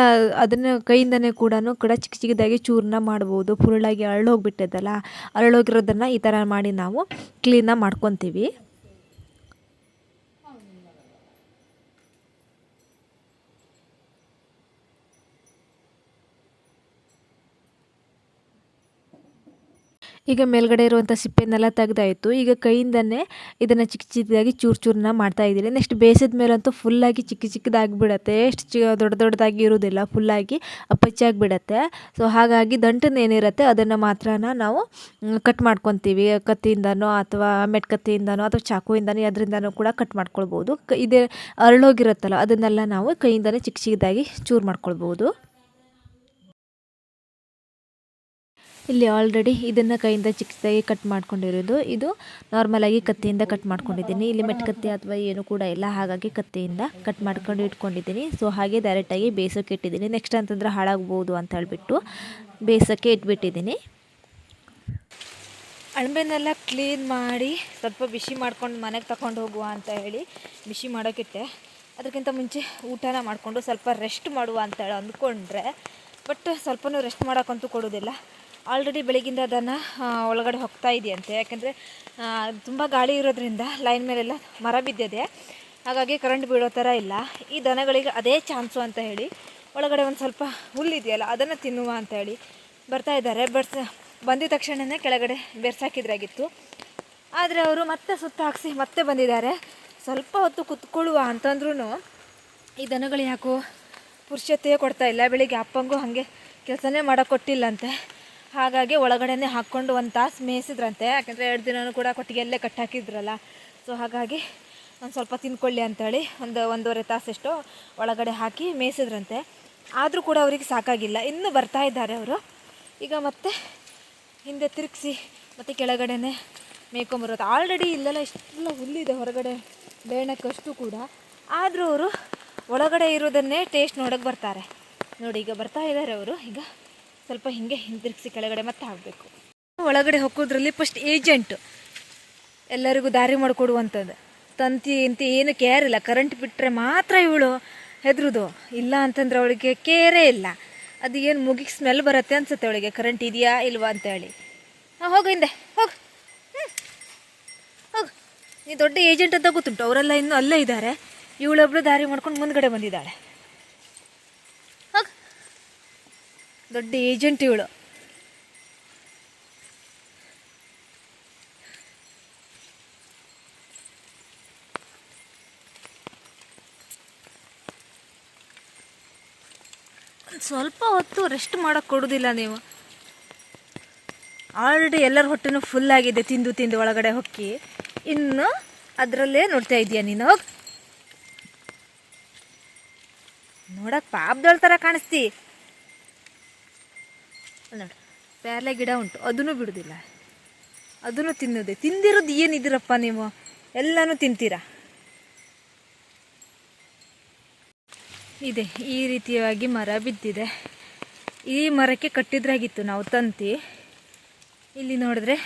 Speaker 2: ಅದನ್ನು ಕೈಯಿಂದನೇ ಕೂಡ ಕೂಡ ಚಿಕ್ಕ ಚಿಕ್ಕದಾಗಿ ಚೂರ್ಣ ಮಾಡ್ಬೋದು ಫುಲ್ಲಾಗಿ ಅರಳೋಗ್ಬಿಟ್ಟಿದ್ದಲ್ಲ ಅರಳೋಗಿರೋದನ್ನು ಈ ಥರ ಮಾಡಿ ನಾವು ಕ್ಲೀನಾಗಿ ಮಾಡ್ಕೊತೀವಿ. ಈಗ ಮೇಲ್ಗಡೆ ಇರುವಂಥ ಸಿಪ್ಪೆನೆಲ್ಲ ತೆಗ್ದಾಯಿತು. ಈಗ ಕೈಯಿಂದನೇ ಇದನ್ನು ಚಿಕ್ಕ ಚಿಕ್ಕದಾಗಿ ಚೂರು ಚೂರನ್ನ ಮಾಡ್ತಾ ಇದ್ದೀನಿ. ನೆಕ್ಸ್ಟ್ ಬೇಯಿಸಿದ ಮೇಲಂತೂ ಫುಲ್ಲಾಗಿ ಚಿಕ್ಕ ಚಿಕ್ಕದಾಗಿ ಬಿಡುತ್ತೆ ಎಷ್ಟು ಚಿ ದೊಡ್ಡ ದೊಡ್ಡದಾಗಿ ಇರೋದಿಲ್ಲ ಫುಲ್ಲಾಗಿ ಪಚ್ಚಾಗಿ ಬಿಡುತ್ತೆ ಸೊ ಹಾಗಾಗಿ ದಂಟನ್ನು ಏನಿರುತ್ತೆ ಅದನ್ನು ಮಾತ್ರ ನಾವು ಕಟ್ ಮಾಡ್ಕೊತೀವಿ. ಕತ್ತಿಯಿಂದನೋ ಅಥವಾ ಮೆಟ್ಕತ್ತಿಯಿಂದನೋ ಅಥವಾ ಚಾಕುಯಿಂದನೋ ಅದರಿಂದನೂ ಕೂಡ ಕಟ್ ಮಾಡ್ಕೊಳ್ಬೋದು. ಇದೇ ಅರಳೋಗಿರುತ್ತಲ್ಲ, ಅದನ್ನೆಲ್ಲ ನಾವು ಕೈಯಿಂದನೇ ಚಿಕ್ಕ ಚಿಕ್ಕದಾಗಿ ಚೂರು ಮಾಡ್ಕೊಳ್ಬೋದು. ಇಲ್ಲಿ ಆಲ್ರೆಡಿ ಇದನ್ನು ಕೈಯಿಂದ ಚಿಕ್ಕದಾಗಿ ಕಟ್ ಮಾಡ್ಕೊಂಡಿರೋದು. ಇದು ನಾರ್ಮಲಾಗಿ ಕತ್ತಿಯಿಂದ ಕಟ್ ಮಾಡ್ಕೊಂಡಿದ್ದೀನಿ. ಇಲ್ಲಿ ಮೆಟ್ಕತ್ತಿ ಅಥವಾ ಏನು ಕೂಡ ಇಲ್ಲ, ಹಾಗಾಗಿ ಕತ್ತಿಯಿಂದ ಕಟ್ ಮಾಡ್ಕೊಂಡು ಇಟ್ಕೊಂಡಿದ್ದೀನಿ. ಸೊ ಹಾಗೆ ಡೈರೆಕ್ಟಾಗಿ ಬೇಯಿಸೋಕೆ ಇಟ್ಟಿದ್ದೀನಿ. ನೆಕ್ಸ್ಟ್ ಅಂತಂದ್ರೆ ಹಾಳಾಗ್ಬೋದು ಅಂತ ಹೇಳಿಬಿಟ್ಟು ಬೇಯಿಸೋಕ್ಕೆ ಇಟ್ಬಿಟ್ಟಿದ್ದೀನಿ.
Speaker 1: ಅಣಬೆನೆಲ್ಲ ಕ್ಲೀನ್ ಮಾಡಿ ಸ್ವಲ್ಪ ಬಿಸಿ ಮಾಡ್ಕೊಂಡು ಮನೆಗೆ ತಗೊಂಡು ಹೋಗುವ ಅಂತ ಹೇಳಿ ಬಿಸಿ ಮಾಡೋಕ್ಕಿಟ್ಟೆ ಅದಕ್ಕಿಂತ ಮುಂಚೆ ಊಟನ ಮಾಡಿಕೊಂಡು ಸ್ವಲ್ಪ ರೆಸ್ಟ್ ಮಾಡುವ ಅಂತ ಹೇಳಿ ಅಂದ್ಕೊಂಡ್ರೆ ಬಟ್ ಸ್ವಲ್ಪನೂ ರೆಸ್ಟ್ ಮಾಡೋಕ್ಕಂತೂ ಕೊಡೋದಿಲ್ಲ ಆಲ್ರೆಡಿ ಬೆಳಗಿಂದ ಅದನ್ನು ಒಳಗಡೆ ಹೋಗ್ತಾ ಇದೆಯಂತೆ. ಯಾಕೆಂದರೆ ತುಂಬ ಗಾಳಿ ಇರೋದ್ರಿಂದ ಲೈನ್ ಮೇಲೆಲ್ಲ ಮರ ಬಿದ್ದಿದೆ. ಹಾಗಾಗಿ ಕರೆಂಟ್ ಬೀಳೋ ಥರ ಇಲ್ಲ. ಈ ದನಗಳಿಗೆ ಅದೇ ಚಾನ್ಸು ಅಂತ ಹೇಳಿ ಒಳಗಡೆ ಒಂದು ಸ್ವಲ್ಪ ಹುಲ್ಲಿದೆಯಲ್ಲ, ಅದನ್ನು ತಿನ್ನುವ ಅಂತ ಹೇಳಿ ಬರ್ತಾ ಇದ್ದಾರೆ. ಬರ್ಸ ಬಂದಿದ ತಕ್ಷಣವೇ ಕೆಳಗಡೆ ಬೆರ್ಸಾಕಿದ್ರಾಗಿತ್ತು ಆದರೆ ಅವರು ಮತ್ತೆ ಸುತ್ತ ಹಾಕ್ಸಿ ಮತ್ತೆ ಬಂದಿದ್ದಾರೆ. ಸ್ವಲ್ಪ ಹೊತ್ತು ಕುತ್ಕೊಳ್ಳುವ ಅಂತಂದ್ರೂ ಈ ದನಗಳು ಯಾಕೋ ಪುರುಷತೆಯೇ ಕೊಡ್ತಾ ಇಲ್ಲ. ಬೆಳಿಗ್ಗೆ ಅಪ್ಪಂಗೂ ಹಾಗೆ ಕೆಲಸನೇ ಮಾಡೋಕೆ ಕೊಟ್ಟಿಲ್ಲಂತೆ. ಹಾಗಾಗಿ ಒಳಗಡೆನೆ ಹಾಕ್ಕೊಂಡು ಒಂದು ತಾಸು ಮೇಯಿಸಿದ್ರಂತೆ. ಯಾಕಂದರೆ ಎರಡು ದಿನವೂ ಕೂಡ ಕೊಟ್ಟಿಗೆಲ್ಲೇ ಕಟ್ಟಾಕಿದ್ರಲ್ಲ ಸೊ ಹಾಗಾಗಿ ಒಂದು ಸ್ವಲ್ಪ ತಿನ್ಕೊಳ್ಳಿ ಅಂತೇಳಿ ಒಂದು ಒಂದೂವರೆ ತಾಸೆಷ್ಟೋ ಒಳಗಡೆ ಹಾಕಿ ಮೇಯಿಸಿದ್ರಂತೆ. ಆದರೂ ಕೂಡ ಅವರಿಗೆ ಸಾಕಾಗಿಲ್ಲ. ಇನ್ನೂ ಬರ್ತಾ ಇದ್ದಾರೆ ಅವರು. ಈಗ ಮತ್ತೆ ಹಿಂದೆ ತಿರುಗಿಸಿ ಮತ್ತು ಕೆಳಗಡೆನೆ ಮೇಯ್ಕೊಂಬರೋದು. ಆಲ್ರೆಡಿ ಇಲ್ಲೆಲ್ಲ ಇಷ್ಟೆಲ್ಲ ಹುಲ್ಲಿದೆ ಹೊರಗಡೆ ಬೇಣಕ್ಕಷ್ಟು ಕೂಡ. ಆದರೂ ಅವರು ಒಳಗಡೆ ಇರೋದನ್ನೇ ಟೇಸ್ಟ್ ನೋಡೋಕ್ಕೆ ಬರ್ತಾರೆ. ನೋಡಿ, ಈಗ ಬರ್ತಾ ಇದ್ದಾರೆ ಅವರು. ಈಗ ಸ್ವಲ್ಪ ಹಿಂಗೆ ಹಿಂದಿರುಗಿಸಿ ಕೆಳಗಡೆ ಮತ್ತೆ ಹಾಕಬೇಕು. ಒಳಗಡೆ ಹೊಕ್ಕೋದ್ರಲ್ಲಿ ಫಸ್ಟ್ ಏಜೆಂಟ್ ಎಲ್ಲರಿಗೂ ದಾರಿ ಮಾಡಿಕೊಡುವಂಥದ್ದು. ತಂತಿ ಇಂತಿ ಏನು ಕೇರ್ ಇಲ್ಲ. ಕರೆಂಟ್ ಬಿಟ್ಟರೆ ಮಾತ್ರ ಇವಳು ಹೆದ್ರುದು. ಇಲ್ಲ ಅಂತಂದ್ರೆ ಅವಳಿಗೆ ಕೇರೇ ಇಲ್ಲ. ಅದು ಏನು ಮುಗಿಗೆ ಸ್ಮೆಲ್ ಬರುತ್ತೆ ಅನ್ಸುತ್ತೆ ಅವಳಿಗೆ. ಕರೆಂಟ್ ಇದೆಯಾ ಇಲ್ವಾ ಅಂತೇಳಿ. ಹಾಂ ಹೋಗು ಹಿಂದೆ. ಹೋಗು. ಹ್ಞೂ ಹೋಗು. ನೀ ದೊಡ್ಡ ಏಜೆಂಟ್ ಅಂತ ಗೊತ್ತುಂಟು. ಅವರೆಲ್ಲ ಇನ್ನೂ ಅಲ್ಲೇ ಇದ್ದಾರೆ. ಇವಳೊಬ್ಳು ದಾರಿ ಮಾಡ್ಕೊಂಡು ಮುಂದ್ಗಡೆ ಬಂದಿದ್ದಾಳೆ ಹೋಗು ದೊಡ್ಡ ಏಜೆಂಟ್ ಇವಳು. ಸ್ವಲ್ಪ ಹೊತ್ತು ರೆಸ್ಟ್ ಮಾಡಕ್ ಕೊಡುದಿಲ್ಲ ನೀವು. ಆಲ್ರೆಡಿ ಎಲ್ಲರ ಹೊಟ್ಟೆನೂ ಫುಲ್ ಆಗಿದೆ ತಿಂದು ತಿಂದು ಒಳಗಡೆ ಹೊಕ್ಕಿ. ಇನ್ನು ಅದರಲ್ಲೇ ನೋಡ್ತಾ ಇದೀಯ ನೀನು? ನೋಡಕ್ ಪಾಪದೋಳ್ ಥರ ಕಾಣಿಸ್ತಿ. ನೋಡು ಪ್ಯಾರ್ಲೆ ಗಿಡ ಉಂಟು. ಅದನ್ನು ಬಿಡೋದಿಲ್ಲ. ಅದನ್ನು ತಿನ್ನೋದೆ ತಿಂದಿರೋದು ಏನಿದ್ದೀರಪ್ಪ ನೀವು? ಎಲ್ಲನೂ ತಿಂತೀರಾ? ಇದೆ. ಈ ರೀತಿಯಾಗಿ ಮರ ಬಿದ್ದಿದೆ. ಈ ಮರಕ್ಕೆ ಕಟ್ಟಿದ್ರಾಗಿತ್ತು ನಾವು ತಂತಿ. ಇಲ್ಲಿ ನೋಡಿದ್ರೆ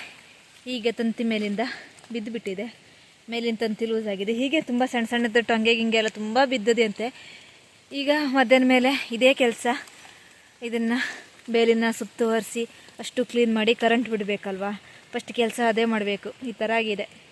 Speaker 1: ಹೀಗೆ ತಂತಿ ಮೇಲಿಂದ ಬಿದ್ದು ಬಿಟ್ಟಿದೆ ಮೇಲಿನ ತಂತಿ ಲೂಸ್ ಆಗಿದೆ. ಹೀಗೆ ತುಂಬ ಸಣ್ಣ ಸಣ್ಣದ ಟೊಂಗೆ ಗಿಂಗೆ ಎಲ್ಲ ತುಂಬ ಬಿದ್ದದೆ ಅಂತೆ ಈಗ ಮಧ್ಯಾಹ್ನ ಮೇಲೆ ಇದೇ ಕೆಲಸ. ಇದನ್ನು ಬೇಲಿನ ಸುತ್ತುವರಿಸಿ ಅಷ್ಟು ಕ್ಲೀನ್ ಮಾಡಿ ಕರೆಂಟ್ ಬಿಡಬೇಕಲ್ವಾ? ಫಸ್ಟ್ ಕೆಲಸ ಅದೇ ಮಾಡಬೇಕು. ಈ ಥರ ಆಗಿದೆ.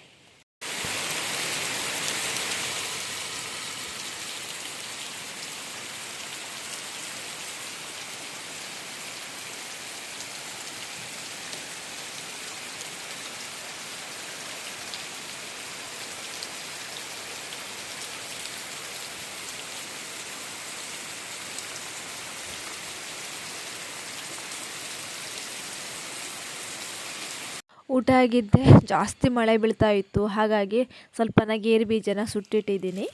Speaker 2: ಊಟ ಆಗಿದ್ದೆ. ಜಾಸ್ತಿ ಮಳೆ ಬೀಳ್ತಾ ಇತ್ತು. ಹಾಗಾಗಿ ಸ್ವಲ್ಪ ಗೇರು ಬೀಜನ ಸುಟ್ಟಿಟ್ಟಿದ್ದೀನಿ.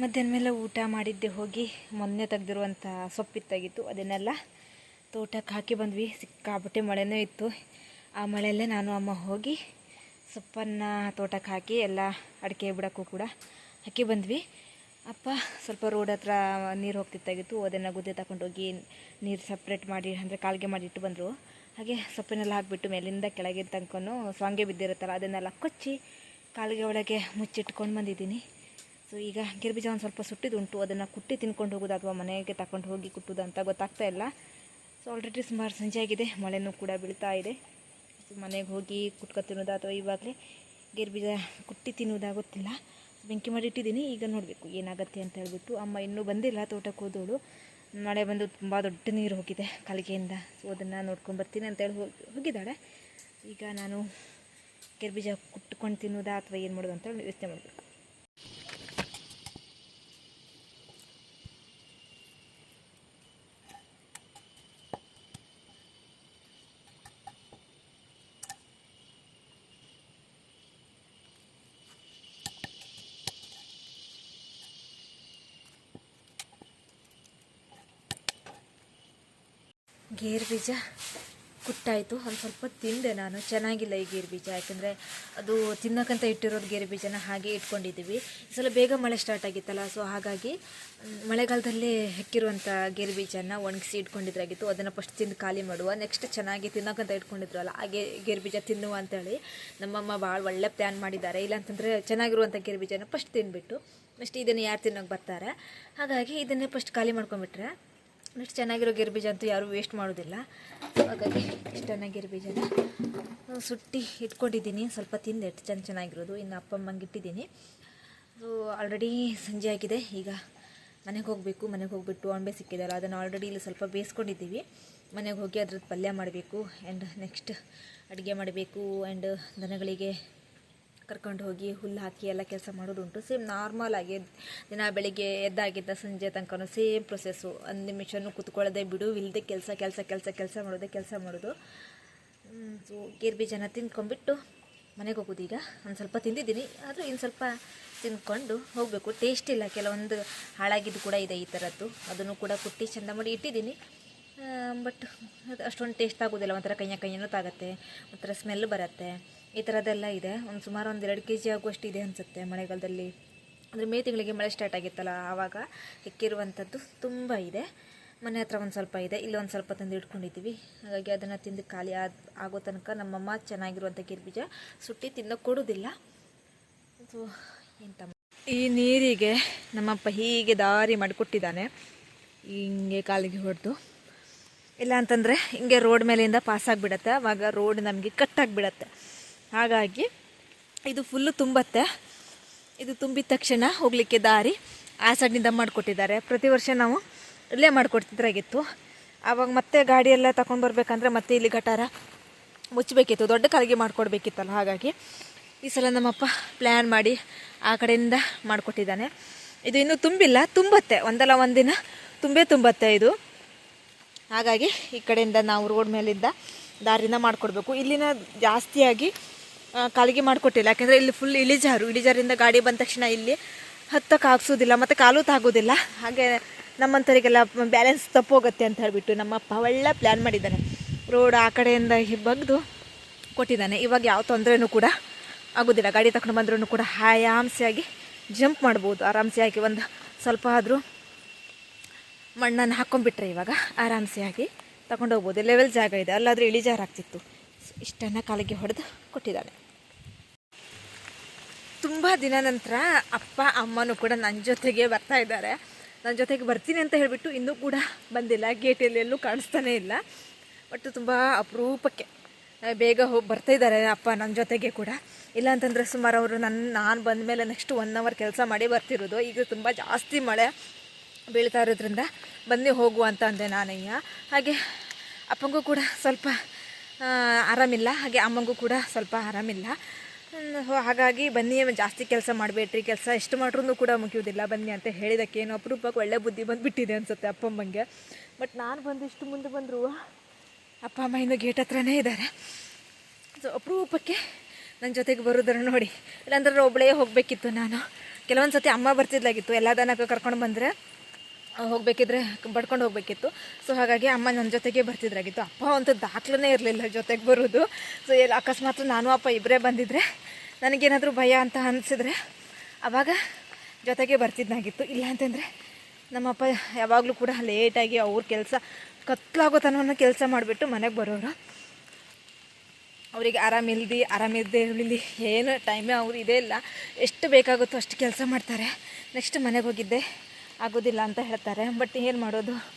Speaker 1: ಮಧ್ಯಾಹ್ನ ಮೇಲೆ ಊಟ ಮಾಡಿದ್ದೆ ಹೋಗಿ. ಮೊನ್ನೆ ತೆಗೆದಿರುವಂಥ ಸೊಪ್ಪಿತ್ತಾಗಿತ್ತು. ಅದನ್ನೆಲ್ಲ ತೋಟಕ್ಕೆ ಹಾಕಿ ಬಂದ್ವಿ. ಸಿಕ್ಕಾಪಟ್ಟೆ ಮಳೆನೂ ಇತ್ತು. ಆ ಮಳೆಯಲ್ಲೇ ನಾನು, ಅಮ್ಮ ಹೋಗಿ ಸೊಪ್ಪನ್ನು ತೋಟಕ್ಕೆ ಹಾಕಿ ಎಲ್ಲ ಅಡಿಕೆ ಬಿಡೋಕ್ಕೂ ಕೂಡ ಹಾಕಿ ಬಂದ್ವಿ. ಅಪ್ಪ, ಸ್ವಲ್ಪ ರೋಡ್ ಹತ್ರ ನೀರು ಹೋಗ್ತಿತ್ತಾಗಿತ್ತು. ಅದನ್ನು ಗುದ್ದೆ ತಗೊಂಡೋಗಿ ನೀರು ಸಪ್ರೇಟ್ ಮಾಡಿ, ಅಂದರೆ ಕಾಲ್ಗೆ ಮಾಡಿ ಇಟ್ಟು ಬಂದರು. ಹಾಗೆ ಸೊಪ್ಪನ್ನೆಲ್ಲ ಹಾಕಿಬಿಟ್ಟು ಮೇಲಿಂದ ಕೆಳಗಿನ ತನಕನೂ ಸ್ವಾಂಗೆ ಬಿದ್ದಿರುತ್ತಲ್ಲ, ಅದನ್ನೆಲ್ಲ ಕೊಚ್ಚಿ ಕಾಲಿಗೆ ಒಳಗೆ ಮುಚ್ಚಿಟ್ಕೊಂಡು ಬಂದಿದ್ದೀನಿ. ಸೊ ಈಗ ಗಿರ್ಬೀಜ ಒಂದು ಸ್ವಲ್ಪ ಸುಟ್ಟಿದುಂಟು ಅದನ್ನು ಕುಟ್ಟಿ ತಿನ್ಕೊಂಡು ಹೋಗೋದು ಅಥವಾ ಮನೆಗೆ ತಗೊಂಡು ಹೋಗಿ ಕುಟ್ಟೋದು ಅಂತ ಗೊತ್ತಾಗ್ತಾ ಇಲ್ಲ. ಸೊ ಆಲ್ರೆಡಿ ಸುಮಾರು ಸಂಜೆ ಆಗಿದೆ. ಮಳೆನೂ ಕೂಡ ಬೀಳ್ತಾ ಇದೆ. ಸೊ ಮನೆಗೆ ಹೋಗಿ ಕುಟ್ಕೊ ತಿನ್ನೋದು ಅಥವಾ ಇವಾಗಲೇ? ಗೇರ್ಬೀಜ ಕುಟ್ಟಿ ತಿನ್ನೋದಾ ಗೊತ್ತಿಲ್ಲ ಬೆಂಕಿ ಮಾಡಿ ಇಟ್ಟಿದ್ದೀನಿ, ಈಗ ನೋಡಬೇಕು ಏನಾಗುತ್ತೆ ಅಂತ ಹೇಳ್ಬಿಟ್ಟು. ಅಮ್ಮ ಇನ್ನೂ ಬಂದಿಲ್ಲ, ತೋಟಕ್ಕೆ ಹೋದವಳು. ಮಳೆ ಬಂದು ತುಂಬ ದೊಡ್ಡ ನೀರು ಹೋಗಿದೆ ಕಲಿಗೆಯಿಂದ. ಸೊ ಅದನ್ನು ನೋಡ್ಕೊಂಡು ಬರ್ತೀನಿ ಅಂತೇಳಿ ಹೋಗಿ, ಹೋಗಿದ್ದಾಳೆ. ಈಗ ನಾನು ಗೇರುಬೀಜ ಕುಟ್ಕೊಂಡು ತಿನ್ನೋದಾ ಅಥವಾ ಏನು ಮಾಡೋದು ಅಂತ ಯೋಚನೆ ಮಾಡಬೇಕು. ಗೇರು ಬೀಜ ಕುಟ್ಟಾಯಿತು. ಒಂದು ಸ್ವಲ್ಪ ತಿಂದೆ ನಾನು. ಚೆನ್ನಾಗಿಲ್ಲ ಈ ಗೇರು ಬೀಜ. ಯಾಕೆಂದರೆ ಅದು ತಿನ್ನೋಕ್ಕಂತ ಇಟ್ಟಿರೋದು ಗೇರು ಬೀಜನ ಹಾಗೆ ಇಟ್ಕೊಂಡಿದ್ದೀವಿ ಈ ಸಲ ಬೇಗ ಮಳೆ ಸ್ಟಾರ್ಟ್ ಆಗಿತ್ತಲ್ಲ ಸೊ ಹಾಗಾಗಿ ಮಳೆಗಾಲದಲ್ಲಿ ಹೆಕ್ಕಿರುವಂಥ ಗೇರು ಬೀಜನ ಒಣಗಿಸಿ ಇಟ್ಕೊಂಡಿದ್ರಾಗಿತ್ತು. ಅದನ್ನು ಫಸ್ಟ್ ತಿಂದು ಖಾಲಿ ಮಾಡುವ. ನೆಕ್ಸ್ಟ್ ಚೆನ್ನಾಗಿ ತಿನ್ನೋಕ್ಕಂತ ಇಟ್ಕೊಂಡಿದ್ರು ಅಲ್ಲ ಹಾಗೆ ಗೇರು ಬೀಜ ತಿನ್ನುವ ಅಂತೇಳಿ ನಮ್ಮಮ್ಮ ಭಾಳ ಒಳ್ಳೆ ಪ್ಲ್ಯಾನ್ ಮಾಡಿದ್ದಾರೆ. ಇಲ್ಲಾಂತಂದರೆ ಚೆನ್ನಾಗಿರುವಂಥ ಗೇರು ಬೀಜನ ಫಸ್ಟ್ ತಿಂದುಬಿಟ್ಟು ನೆಕ್ಸ್ಟ್ ಇದನ್ನು ಯಾರು ತಿನ್ನೋಕೆ ಬರ್ತಾರೆ? ಹಾಗಾಗಿ ಇದನ್ನೇ ಫಸ್ಟ್ ಖಾಲಿ ಮಾಡ್ಕೊಂಬಿಟ್ರೆ ನೆಕ್ಸ್ಟ್ ಚೆನ್ನಾಗಿರೋ ಗಿರ್ಬೀಜ ಬೀಜ ಅಂತೂ ಯಾರೂ ವೇಸ್ಟ್ ಮಾಡೋದಿಲ್ಲ. ಹಾಗಾಗಿ ಇಷ್ಟು ಚೆನ್ನಾಗಿರೋ ಬೀಜನ ಸುಟ್ಟಿ ಇಟ್ಕೊಂಡಿದ್ದೀನಿ. ಸ್ವಲ್ಪ ತಿಂದೆ ಚೆನ್ನ ಚೆನ್ನಾಗಿರೋದು. ಇನ್ನು ಅಪ್ಪ ಅಮ್ಮಂಗೆ ಇಟ್ಟಿದ್ದೀನಿ. ಸೊ ಆಲ್ರೆಡಿ ಸಂಜೆ ಆಗಿದೆ. ಈಗ ಮನೆಗೆ ಹೋಗಬೇಕು, ಮನೆಗೆ ಹೋಗಿಬಿಟ್ಟು ಅಣಬೆ ಸಿಕ್ಕಿದಲ್ಲ ಅದನ್ನು ಆಲ್ರೆಡಿ ಇಲ್ಲಿ ಸ್ವಲ್ಪ ಬೇಯಿಸ್ಕೊಂಡಿದ್ದೀವಿ. ಮನೆಗೆ ಹೋಗಿ ಅದ್ರದ್ದು ಪಲ್ಯ ಮಾಡಬೇಕು ಆ್ಯಂಡ್ ನೆಕ್ಸ್ಟ್ ಅಡುಗೆ ಮಾಡಬೇಕು ಆ್ಯಂಡ್ ದನಗಳಿಗೆ ಕರ್ಕೊಂಡು ಹೋಗಿ ಹುಲ್ಲು ಹಾಕಿ ಎಲ್ಲ ಕೆಲಸ ಮಾಡೋದುಂಟು. ಸೇಮ್ ನಾರ್ಮಲ್ ಆಗಿ ದಿನ ಬೆಳಿಗ್ಗೆ ಎದ್ದಾಗಿದ್ದ ಸಂಜೆ ತನಕ ಸೇಮ್ ಪ್ರೊಸೆಸ್ಸು ಒಂದು ನಿಮಿಷನೂ ಕುತ್ಕೊಳ್ಳೋದೆ ಬಿಡು ಇಲ್ಲದೆ ಕೆಲಸ ಕೆಲಸ ಕೆಲಸ ಕೆಲಸ ಮಾಡೋದೇ, ಕೆಲಸ ಮಾಡೋದು. ಸೊ ಗೇರು ಬೀಜನ ತಿಂದ್ಕೊಂಡ್ಬಿಟ್ಟು ಮನೆಗೆ ಹೋಗೋದು ಈಗ. ಒಂದು ಸ್ವಲ್ಪ ತಿಂದಿದ್ದೀನಿ, ಆದರೂ ಇನ್ನು ಸ್ವಲ್ಪ ತಿಂದ್ಕೊಂಡು ಹೋಗಬೇಕು. ಟೇಸ್ಟ್ ಇಲ್ಲ, ಕೆಲವೊಂದು ಹಾಳಾಗಿದ್ದು ಕೂಡ ಇದೆ ಈ ಥರದ್ದು ಅದನ್ನು ಕೂಡ ಕುಟ್ಟಿ ಚೆಂದ ಮಾಡಿ ಇಟ್ಟಿದ್ದೀನಿ. ಬಟ್ ಅದು ಅಷ್ಟೊಂದು ಟೇಸ್ಟ್ ಆಗೋದಿಲ್ಲ. ಒಂಥರ ಕೈಯ ಕೈಯನೂ ತಾಗತ್ತೆ, ಒಂಥರ ಸ್ಮೆಲ್ ಬರುತ್ತೆ. ಈ ಥರದ್ದೆಲ್ಲ ಇದೆ. ಒಂದು ಸುಮಾರು ಒಂದು ಎರಡು ಕೆ ಜಿ ಆಗುವಷ್ಟು ಇದೆ ಅನಿಸುತ್ತೆ ಮಳೆಗಾಲದಲ್ಲಿ. ಅಂದರೆ ಮೇ ತಿಂಗಳಿಗೆ ಮಳೆ ಸ್ಟಾರ್ಟ್ ಆಗಿತ್ತಲ್ಲ, ಆವಾಗ ಹೆಕ್ಕಿರುವಂಥದ್ದು ತುಂಬ ಇದೆ. ಮನೆ ಹತ್ರ ಒಂದು ಸ್ವಲ್ಪ ಇದೆ. ಇಲ್ಲಿ ಒಂದು ಸ್ವಲ್ಪ ತಂದು ಇಟ್ಕೊಂಡಿದ್ದೀವಿ ಹಾಗಾಗಿ ಅದನ್ನು ತಿಂದು ಖಾಲಿ ಆದ, ಆಗೋ ತನಕ ನಮ್ಮಮ್ಮ ಚೆನ್ನಾಗಿರುವಂಥ ಗಿರ್ಬೀಜ ಸುಟ್ಟಿ ತಿನ್ನೋ ಕೊಡೋದಿಲ್ಲ. ಸೊ ಎಂತ ಈ ನೀರಿಗೆ ನಮ್ಮಪ್ಪ ಹೀಗೆ ದಾರಿ ಮಾಡಿಕೊಟ್ಟಿದ್ದಾನೆ. ಹಿಂಗೆ ಕಾಲಿಗೆ ಹೊಡೆದು. ಇಲ್ಲ ಅಂತಂದರೆ ಹಿಂಗೆ ರೋಡ್ ಮೇಲಿಂದ ಪಾಸ್ ಆಗಿಬಿಡತ್ತೆ. ಆವಾಗ ರೋಡ್ ನಮಗೆ ಕಟ್ಟಾಗಿಬಿಡತ್ತೆ ಹಾಗಾಗಿ ಇದು ಫುಲ್ಲು ತುಂಬತ್ತೆ. ಇದು ತುಂಬಿದ ತಕ್ಷಣ ಹೋಗಲಿಕ್ಕೆ ದಾರಿ. ಆ ಸೈಡ್ನಿಂದ ಮಾಡಿಕೊಟ್ಟಿದ್ದಾರೆ. ಪ್ರತಿ ವರ್ಷ ನಾವು ಇಲ್ಲೇ ಮಾಡಿಕೊಡ್ತಿದ್ರಾಗಿತ್ತು ಆವಾಗ ಮತ್ತೆ ಗಾಡಿ ಎಲ್ಲ ತಗೊಂಡು ಬರಬೇಕಂದ್ರೆ ಮತ್ತೆ ಇಲ್ಲಿ ಗಟಾರ ಮುಚ್ಚಬೇಕಿತ್ತು ದೊಡ್ಡ ಕಾಲಿಗೆ ಮಾಡಿಕೊಡ್ಬೇಕಿತ್ತಲ್ಲ, ಹಾಗಾಗಿ ಈ ಸಲ ನಮ್ಮಪ್ಪ ಪ್ಲ್ಯಾನ್ ಮಾಡಿ ಆ ಕಡೆಯಿಂದ ಮಾಡಿಕೊಟ್ಟಿದ್ದಾನೆ. ಇದು ಇನ್ನೂ ತುಂಬಿಲ್ಲ, ತುಂಬತ್ತೆ. ಒಂದಲ್ಲ ಒಂದಿನ ತುಂಬೇ ತುಂಬತ್ತೆ ಇದು. ಹಾಗಾಗಿ ಈ ಕಡೆಯಿಂದ ನಾವು ರೋಡ್ ಮೇಲಿಂದ ದಾರಿನ ಮಾಡಿಕೊಡ್ಬೇಕು. ಇಲ್ಲಿನ ಜಾಸ್ತಿಯಾಗಿ ಕಾಲಿಗೆ ಮಾಡಿಕೊಟ್ಟಿಲ್ಲ. ಯಾಕೆಂದರೆ ಇಲ್ಲಿ ಫುಲ್ ಇಳಿಜಾರು. ಇಳಿಜಾರಿಂದ ಗಾಡಿ ಬಂದ ತಕ್ಷಣ ಇಲ್ಲಿ ಹತ್ತಕ್ಕೆ ಆಗ್ಸೋದಿಲ್ಲ ಮತ್ತು ಕಾಲು ತಾಗೋದಿಲ್ಲ. ಹಾಗೆ ನಮ್ಮಂಥವರಿಗೆಲ್ಲ ಬ್ಯಾಲೆನ್ಸ್ ತಪ್ಪೋಗುತ್ತೆ ಅಂತ ಹೇಳಿಬಿಟ್ಟು ನಮ್ಮಪ್ಪ ಒಳ್ಳೆ ಪ್ಲ್ಯಾನ್ ಮಾಡಿದ್ದಾನೆ ರೋಡ್ ಆ ಕಡೆಯಿಂದ ಬಗ್ದು ಕೊಟ್ಟಿದ್ದಾನೆ ಇವಾಗ ಯಾವ ತೊಂದರೆನೂ ಕೂಡ ಆಗೋದಿಲ್ಲ. ಗಾಡಿ ತಗೊಂಡು ಬಂದ್ರೂ ಕೂಡ ಆರಾಮ್ಸೆಯಾಗಿ ಜಂಪ್ ಮಾಡ್ಬೋದು. ಆರಾಮ್ಸೆಯಾಗಿ ಒಂದು ಸ್ವಲ್ಪ ಆದರೂ ಮಣ್ಣನ್ನು ಹಾಕ್ಕೊಂಡ್ಬಿಟ್ರೆ ಇವಾಗ ಆರಾಮ್ಸೆಯಾಗಿ ತಗೊಂಡು ಹೋಗ್ಬೋದು ಲೆವೆಲ್ ಜಾಗ ಇದೆ. ಅಲ್ಲಾದರೂ ಇಳಿಜಾರು ಆಗ್ತಿತ್ತು ಇಷ್ಟನ್ನು ಕಾಲಿಗೆ ಹೊಡೆದು ಕೊಟ್ಟಿದ್ದಾನೆ ತುಂಬ ದಿನ ನಂತರ ಅಪ್ಪ, ಅಮ್ಮನೂ ಕೂಡ ನನ್ನ ಜೊತೆಗೆ ಬರ್ತಾ ಇದ್ದಾರೆ. ನನ್ನ ಜೊತೆಗೆ ಬರ್ತೀನಿ ಅಂತ ಹೇಳಿಬಿಟ್ಟು ಇನ್ನೂ ಕೂಡ ಬಂದಿಲ್ಲ. ಗೇಟಲ್ಲಿ ಎಲ್ಲೂ ಕಾಣಿಸ್ತಾನೇ ಇಲ್ಲ. ಬಟ್ ತುಂಬ ಅಪರೂಪಕ್ಕೆ ಬೇಗ ಹೋಗಿ ಬರ್ತಾ ಇದ್ದಾರೆ ಅಪ್ಪ ನನ್ನ ಜೊತೆಗೆ ಕೂಡ. ಇಲ್ಲ ಅಂತಂದರೆ ಸುಮಾರು ಅವರು ನನ್ನ ನಾನು ಬಂದ ಮೇಲೆ ನೆಕ್ಸ್ಟ್ ಒನ್ ಅವರ್ ಕೆಲಸ ಮಾಡಿ ಬರ್ತಿರೋದು. ಈಗ ತುಂಬ ಜಾಸ್ತಿ ಮಳೆ ಬೀಳ್ತಾ ಇರೋದ್ರಿಂದ ಬನ್ನಿ ಹೋಗು ಅಂತ ಅಂದೆ ನಾನಯ್ಯ. ಹಾಗೆ ಅಪ್ಪಂಗೂ ಕೂಡ ಸ್ವಲ್ಪ ಆರಾಮಿಲ್ಲ. ಹಾಗೆ ಅಮ್ಮಂಗೂ ಕೂಡ ಸ್ವಲ್ಪ ಆರಾಮಿಲ್ಲ. ಹಾಗಾಗಿ ಬನ್ನಿ ಜಾಸ್ತಿ ಕೆಲಸ ಮಾಡಬೇಡ್ರಿ, ಕೆಲಸ ಎಷ್ಟು ಮಾಡ್ರೂ ಕೂಡ ಮುಗಿಯೋದಿಲ್ಲ. ಬನ್ನಿ ಅಂತ ಹೇಳಿದಕ್ಕೆ ಏನು ಅಪರೂಪಕ್ಕೆ ಒಳ್ಳೆ ಬುದ್ಧಿ ಬಂದುಬಿಟ್ಟಿದೆ ಅನಿಸುತ್ತೆ ಅಪ್ಪಮ್ಮಂಗೆ ಬಟ್ ನಾನು ಬಂದು ಇಷ್ಟು ಮುಂದೆ ಬಂದರೂ ಅಪ್ಪ ಅಮ್ಮ ಇನ್ನೂ ಗೇಟ್ ಹತ್ರನೇ ಇದ್ದಾರೆ ಸೊ ಅಪರೂಪಕ್ಕೆ ನನ್ನ ಜೊತೆಗೆ ಬರೋದ್ರ ನೋಡಿ. ಇಲ್ಲಾಂದ್ರೆ ಒಬ್ಬಳೇ ಹೋಗಬೇಕಿತ್ತು ನಾನು. ಕೆಲವೊಂದು ಸತಿ ಅಮ್ಮ ಬರ್ತಿದ್ಲಾಗಿತ್ತು. ಎಲ್ಲ ದನಕ್ಕೆ ಕರ್ಕೊಂಡು ಬಂದರೆ ಹೋಗಬೇಕಿದ್ರೆ ಬಡ್ಕೊಂಡು ಹೋಗಬೇಕಿತ್ತು. ಸೊ ಹಾಗಾಗಿ ಅಮ್ಮ ನನ್ನ ಜೊತೆಗೆ ಬರ್ತಿದ್ರಾಗಿತ್ತು. ಅಪ್ಪ ಅಂತೂ ದಾಖಲೇ ಇರಲಿಲ್ಲ ಜೊತೆಗೆ ಬರೋದು. ಸೊ ಎಲ್ಲಿ ಅಕಸ್ಮಾತ್ ನಾನು, ಅಪ್ಪ ಇಬ್ಬರೇ ಬಂದಿದ್ದರೆ ನನಗೇನಾದರೂ ಭಯ ಅಂತ ಅನಿಸಿದ್ರೆ ಆವಾಗ ಜೊತೆಗೆ ಬರ್ತಿದ್ದಾಗಿತ್ತು ಇಲ್ಲ ಅಂತಂದರೆ ನಮ್ಮಪ್ಪ ಯಾವಾಗಲೂ ಕೂಡ ಲೇಟಾಗಿ ಅವ್ರ ಕೆಲಸ, ಕತ್ಲಾಗೋ ತನವನ್ನು ಕೆಲಸ ಮಾಡಿಬಿಟ್ಟು ಮನೆಗೆ ಬರೋರು. ಅವರಿಗೆ ಆರಾಮಿಲ್ದು ಆರಾಮಿಲ್ಲದೆ ಇರಲಿ ಏನು ಟೈಮೇ ಅವ್ರು ಇದೇ ಇಲ್ಲ. ಎಷ್ಟು ಬೇಕಾಗುತ್ತೋ ಅಷ್ಟು ಕೆಲಸ ಮಾಡ್ತಾರೆ. ನೆಕ್ಸ್ಟ್ ಮನೆಗೆ ಹೋಗಿದ್ದೆ. ಆಗೋದಿಲ್ಲ ಅಂತ ಹೇಳ್ತಾರೆ. ಬಟ್ ಏನು ಮಾಡೋದು?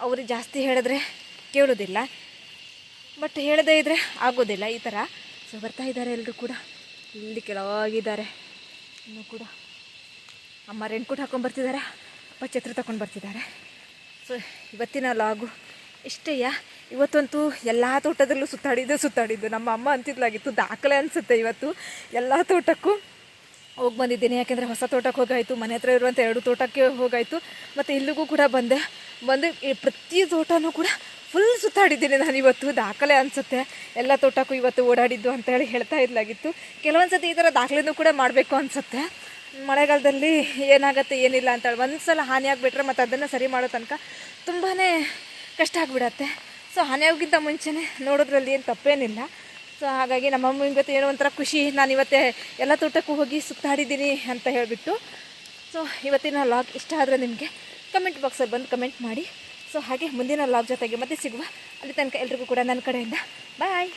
Speaker 1: ಅವರು ಜಾಸ್ತಿ ಹೇಳಿದ್ರೆ ಕೇಳೋದಿಲ್ಲ. ಬಟ್ ಹೇಳದೇ ಇದ್ದರೆ ಆಗೋದಿಲ್ಲ ಈ ಥರ ಸೊ ಬರ್ತಾ ಇದ್ದಾರೆ ಎಲ್ಲರೂ ಕೂಡ. ಇಲ್ಲಿ ಕೆಳಗಿದ್ದಾರೆ. ಇನ್ನೂ ಕೂಡ ಅಮ್ಮ ರೆಂಟ್ಕೋಟ್ ಹಾಕೊಂಡು ಬರ್ತಿದ್ದಾರೆ. ಅಪ್ಪ ಛತ್ರ ತಗೊಂಡು ಬರ್ತಿದ್ದಾರೆ. ಸೊ ಇವತ್ತಿನ ಲಾಗು ಇಷ್ಟೇಯ ಇವತ್ತಂತೂ ಎಲ್ಲ ತೋಟದಲ್ಲೂ ಸುತ್ತಾಡಿದ್ದು ಸುತ್ತಾಡಿದ್ದು. ನಮ್ಮ ಅಮ್ಮ ಅಂತಿದ್ಲಾಗಿತ್ತು. ದಾಖಲೆ ಅನಿಸುತ್ತೆ ಇವತ್ತು. ಎಲ್ಲ ತೋಟಕ್ಕೂ ಹೋಗಿ ಬಂದಿದ್ದೀನಿ. ಯಾಕೆಂದರೆ ಹೊಸ ತೋಟಕ್ಕೆ ಹೋಗಾಯಿತು, ಮನೆ ಹತ್ರ ಇರುವಂಥ ಎರಡು ತೋಟಕ್ಕೆ ಹೋಗಾಯಿತು. ಮತ್ತು ಇಲ್ಲಿಗೂ ಕೂಡ ಬಂದೆ. ಬಂದು ಈ ಪ್ರತಿ ತೋಟನೂ ಕೂಡ ಫುಲ್ ಸುತ್ತಾಡಿದ್ದೀನಿ ನಾನು ಇವತ್ತು. ದಾಖಲೆ ಅನಿಸುತ್ತೆ. ಎಲ್ಲ ತೋಟಕ್ಕೂ ಇವತ್ತು ಓಡಾಡಿದ್ದು ಅಂತ ಹೇಳಿ ಹೇಳ್ತಾ ಇರಲಾಗಿತ್ತು ಕೆಲವೊಂದು ಸತಿ ಈ ಥರ ದಾಖಲೆನೂ ಕೂಡ ಮಾಡಬೇಕು ಅನಿಸುತ್ತೆ. ಮಳೆಗಾಲದಲ್ಲಿ ಏನಾಗುತ್ತೆ, ಏನಿಲ್ಲ ಅಂತೇಳಿ ಒಂದು ಸಲ ಹಾನಿ ಆಗಿಬಿಟ್ರೆ ಮತ್ತು ಅದನ್ನು ಸರಿ ಮಾಡೋ ತನಕ ತುಂಬಾ ಕಷ್ಟ ಆಗಿಬಿಡತ್ತೆ. ಸೊ ಹಾನಿಯಾಗೋಕ್ಕಿಂತ ಮುಂಚೆನೇ ನೋಡೋದ್ರಲ್ಲಿ ಏನು ತಪ್ಪೇನಿಲ್ಲ. ಸೊ ಹಾಗಾಗಿ ನಮ್ಮ ಅಮ್ಮನ ಇವತ್ತು ಏನೋ ಒಂಥರ ಖುಷಿ. ನಾನು ಇವತ್ತೇ ಎಲ್ಲ ತೋಟಕ್ಕೂ ಹೋಗಿ ಸುತ್ತಾಡಿದ್ದೀನಿ ಅಂತ ಹೇಳಿಬಿಟ್ಟು. ಸೊ ಇವತ್ತಿನ ಲಾಗ್ ಇಷ್ಟ ಆದರೆ ನಿಮಗೆ ಕಮೆಂಟ್ ಬಾಕ್ಸಲ್ಲಿ ಬಂದು ಕಮೆಂಟ್ ಮಾಡಿ. ಸೊ ಹಾಗೆ ಮುಂದಿನ ಲಾಗ್ ಜೊತೆಗೆ ಮತ್ತೆ ಸಿಗುವ ಅಲ್ಲಿ ತನಕ ಎಲ್ರಿಗೂ ಕೂಡ ನನ್ನ ಕಡೆಯಿಂದ. ಬಾಯ್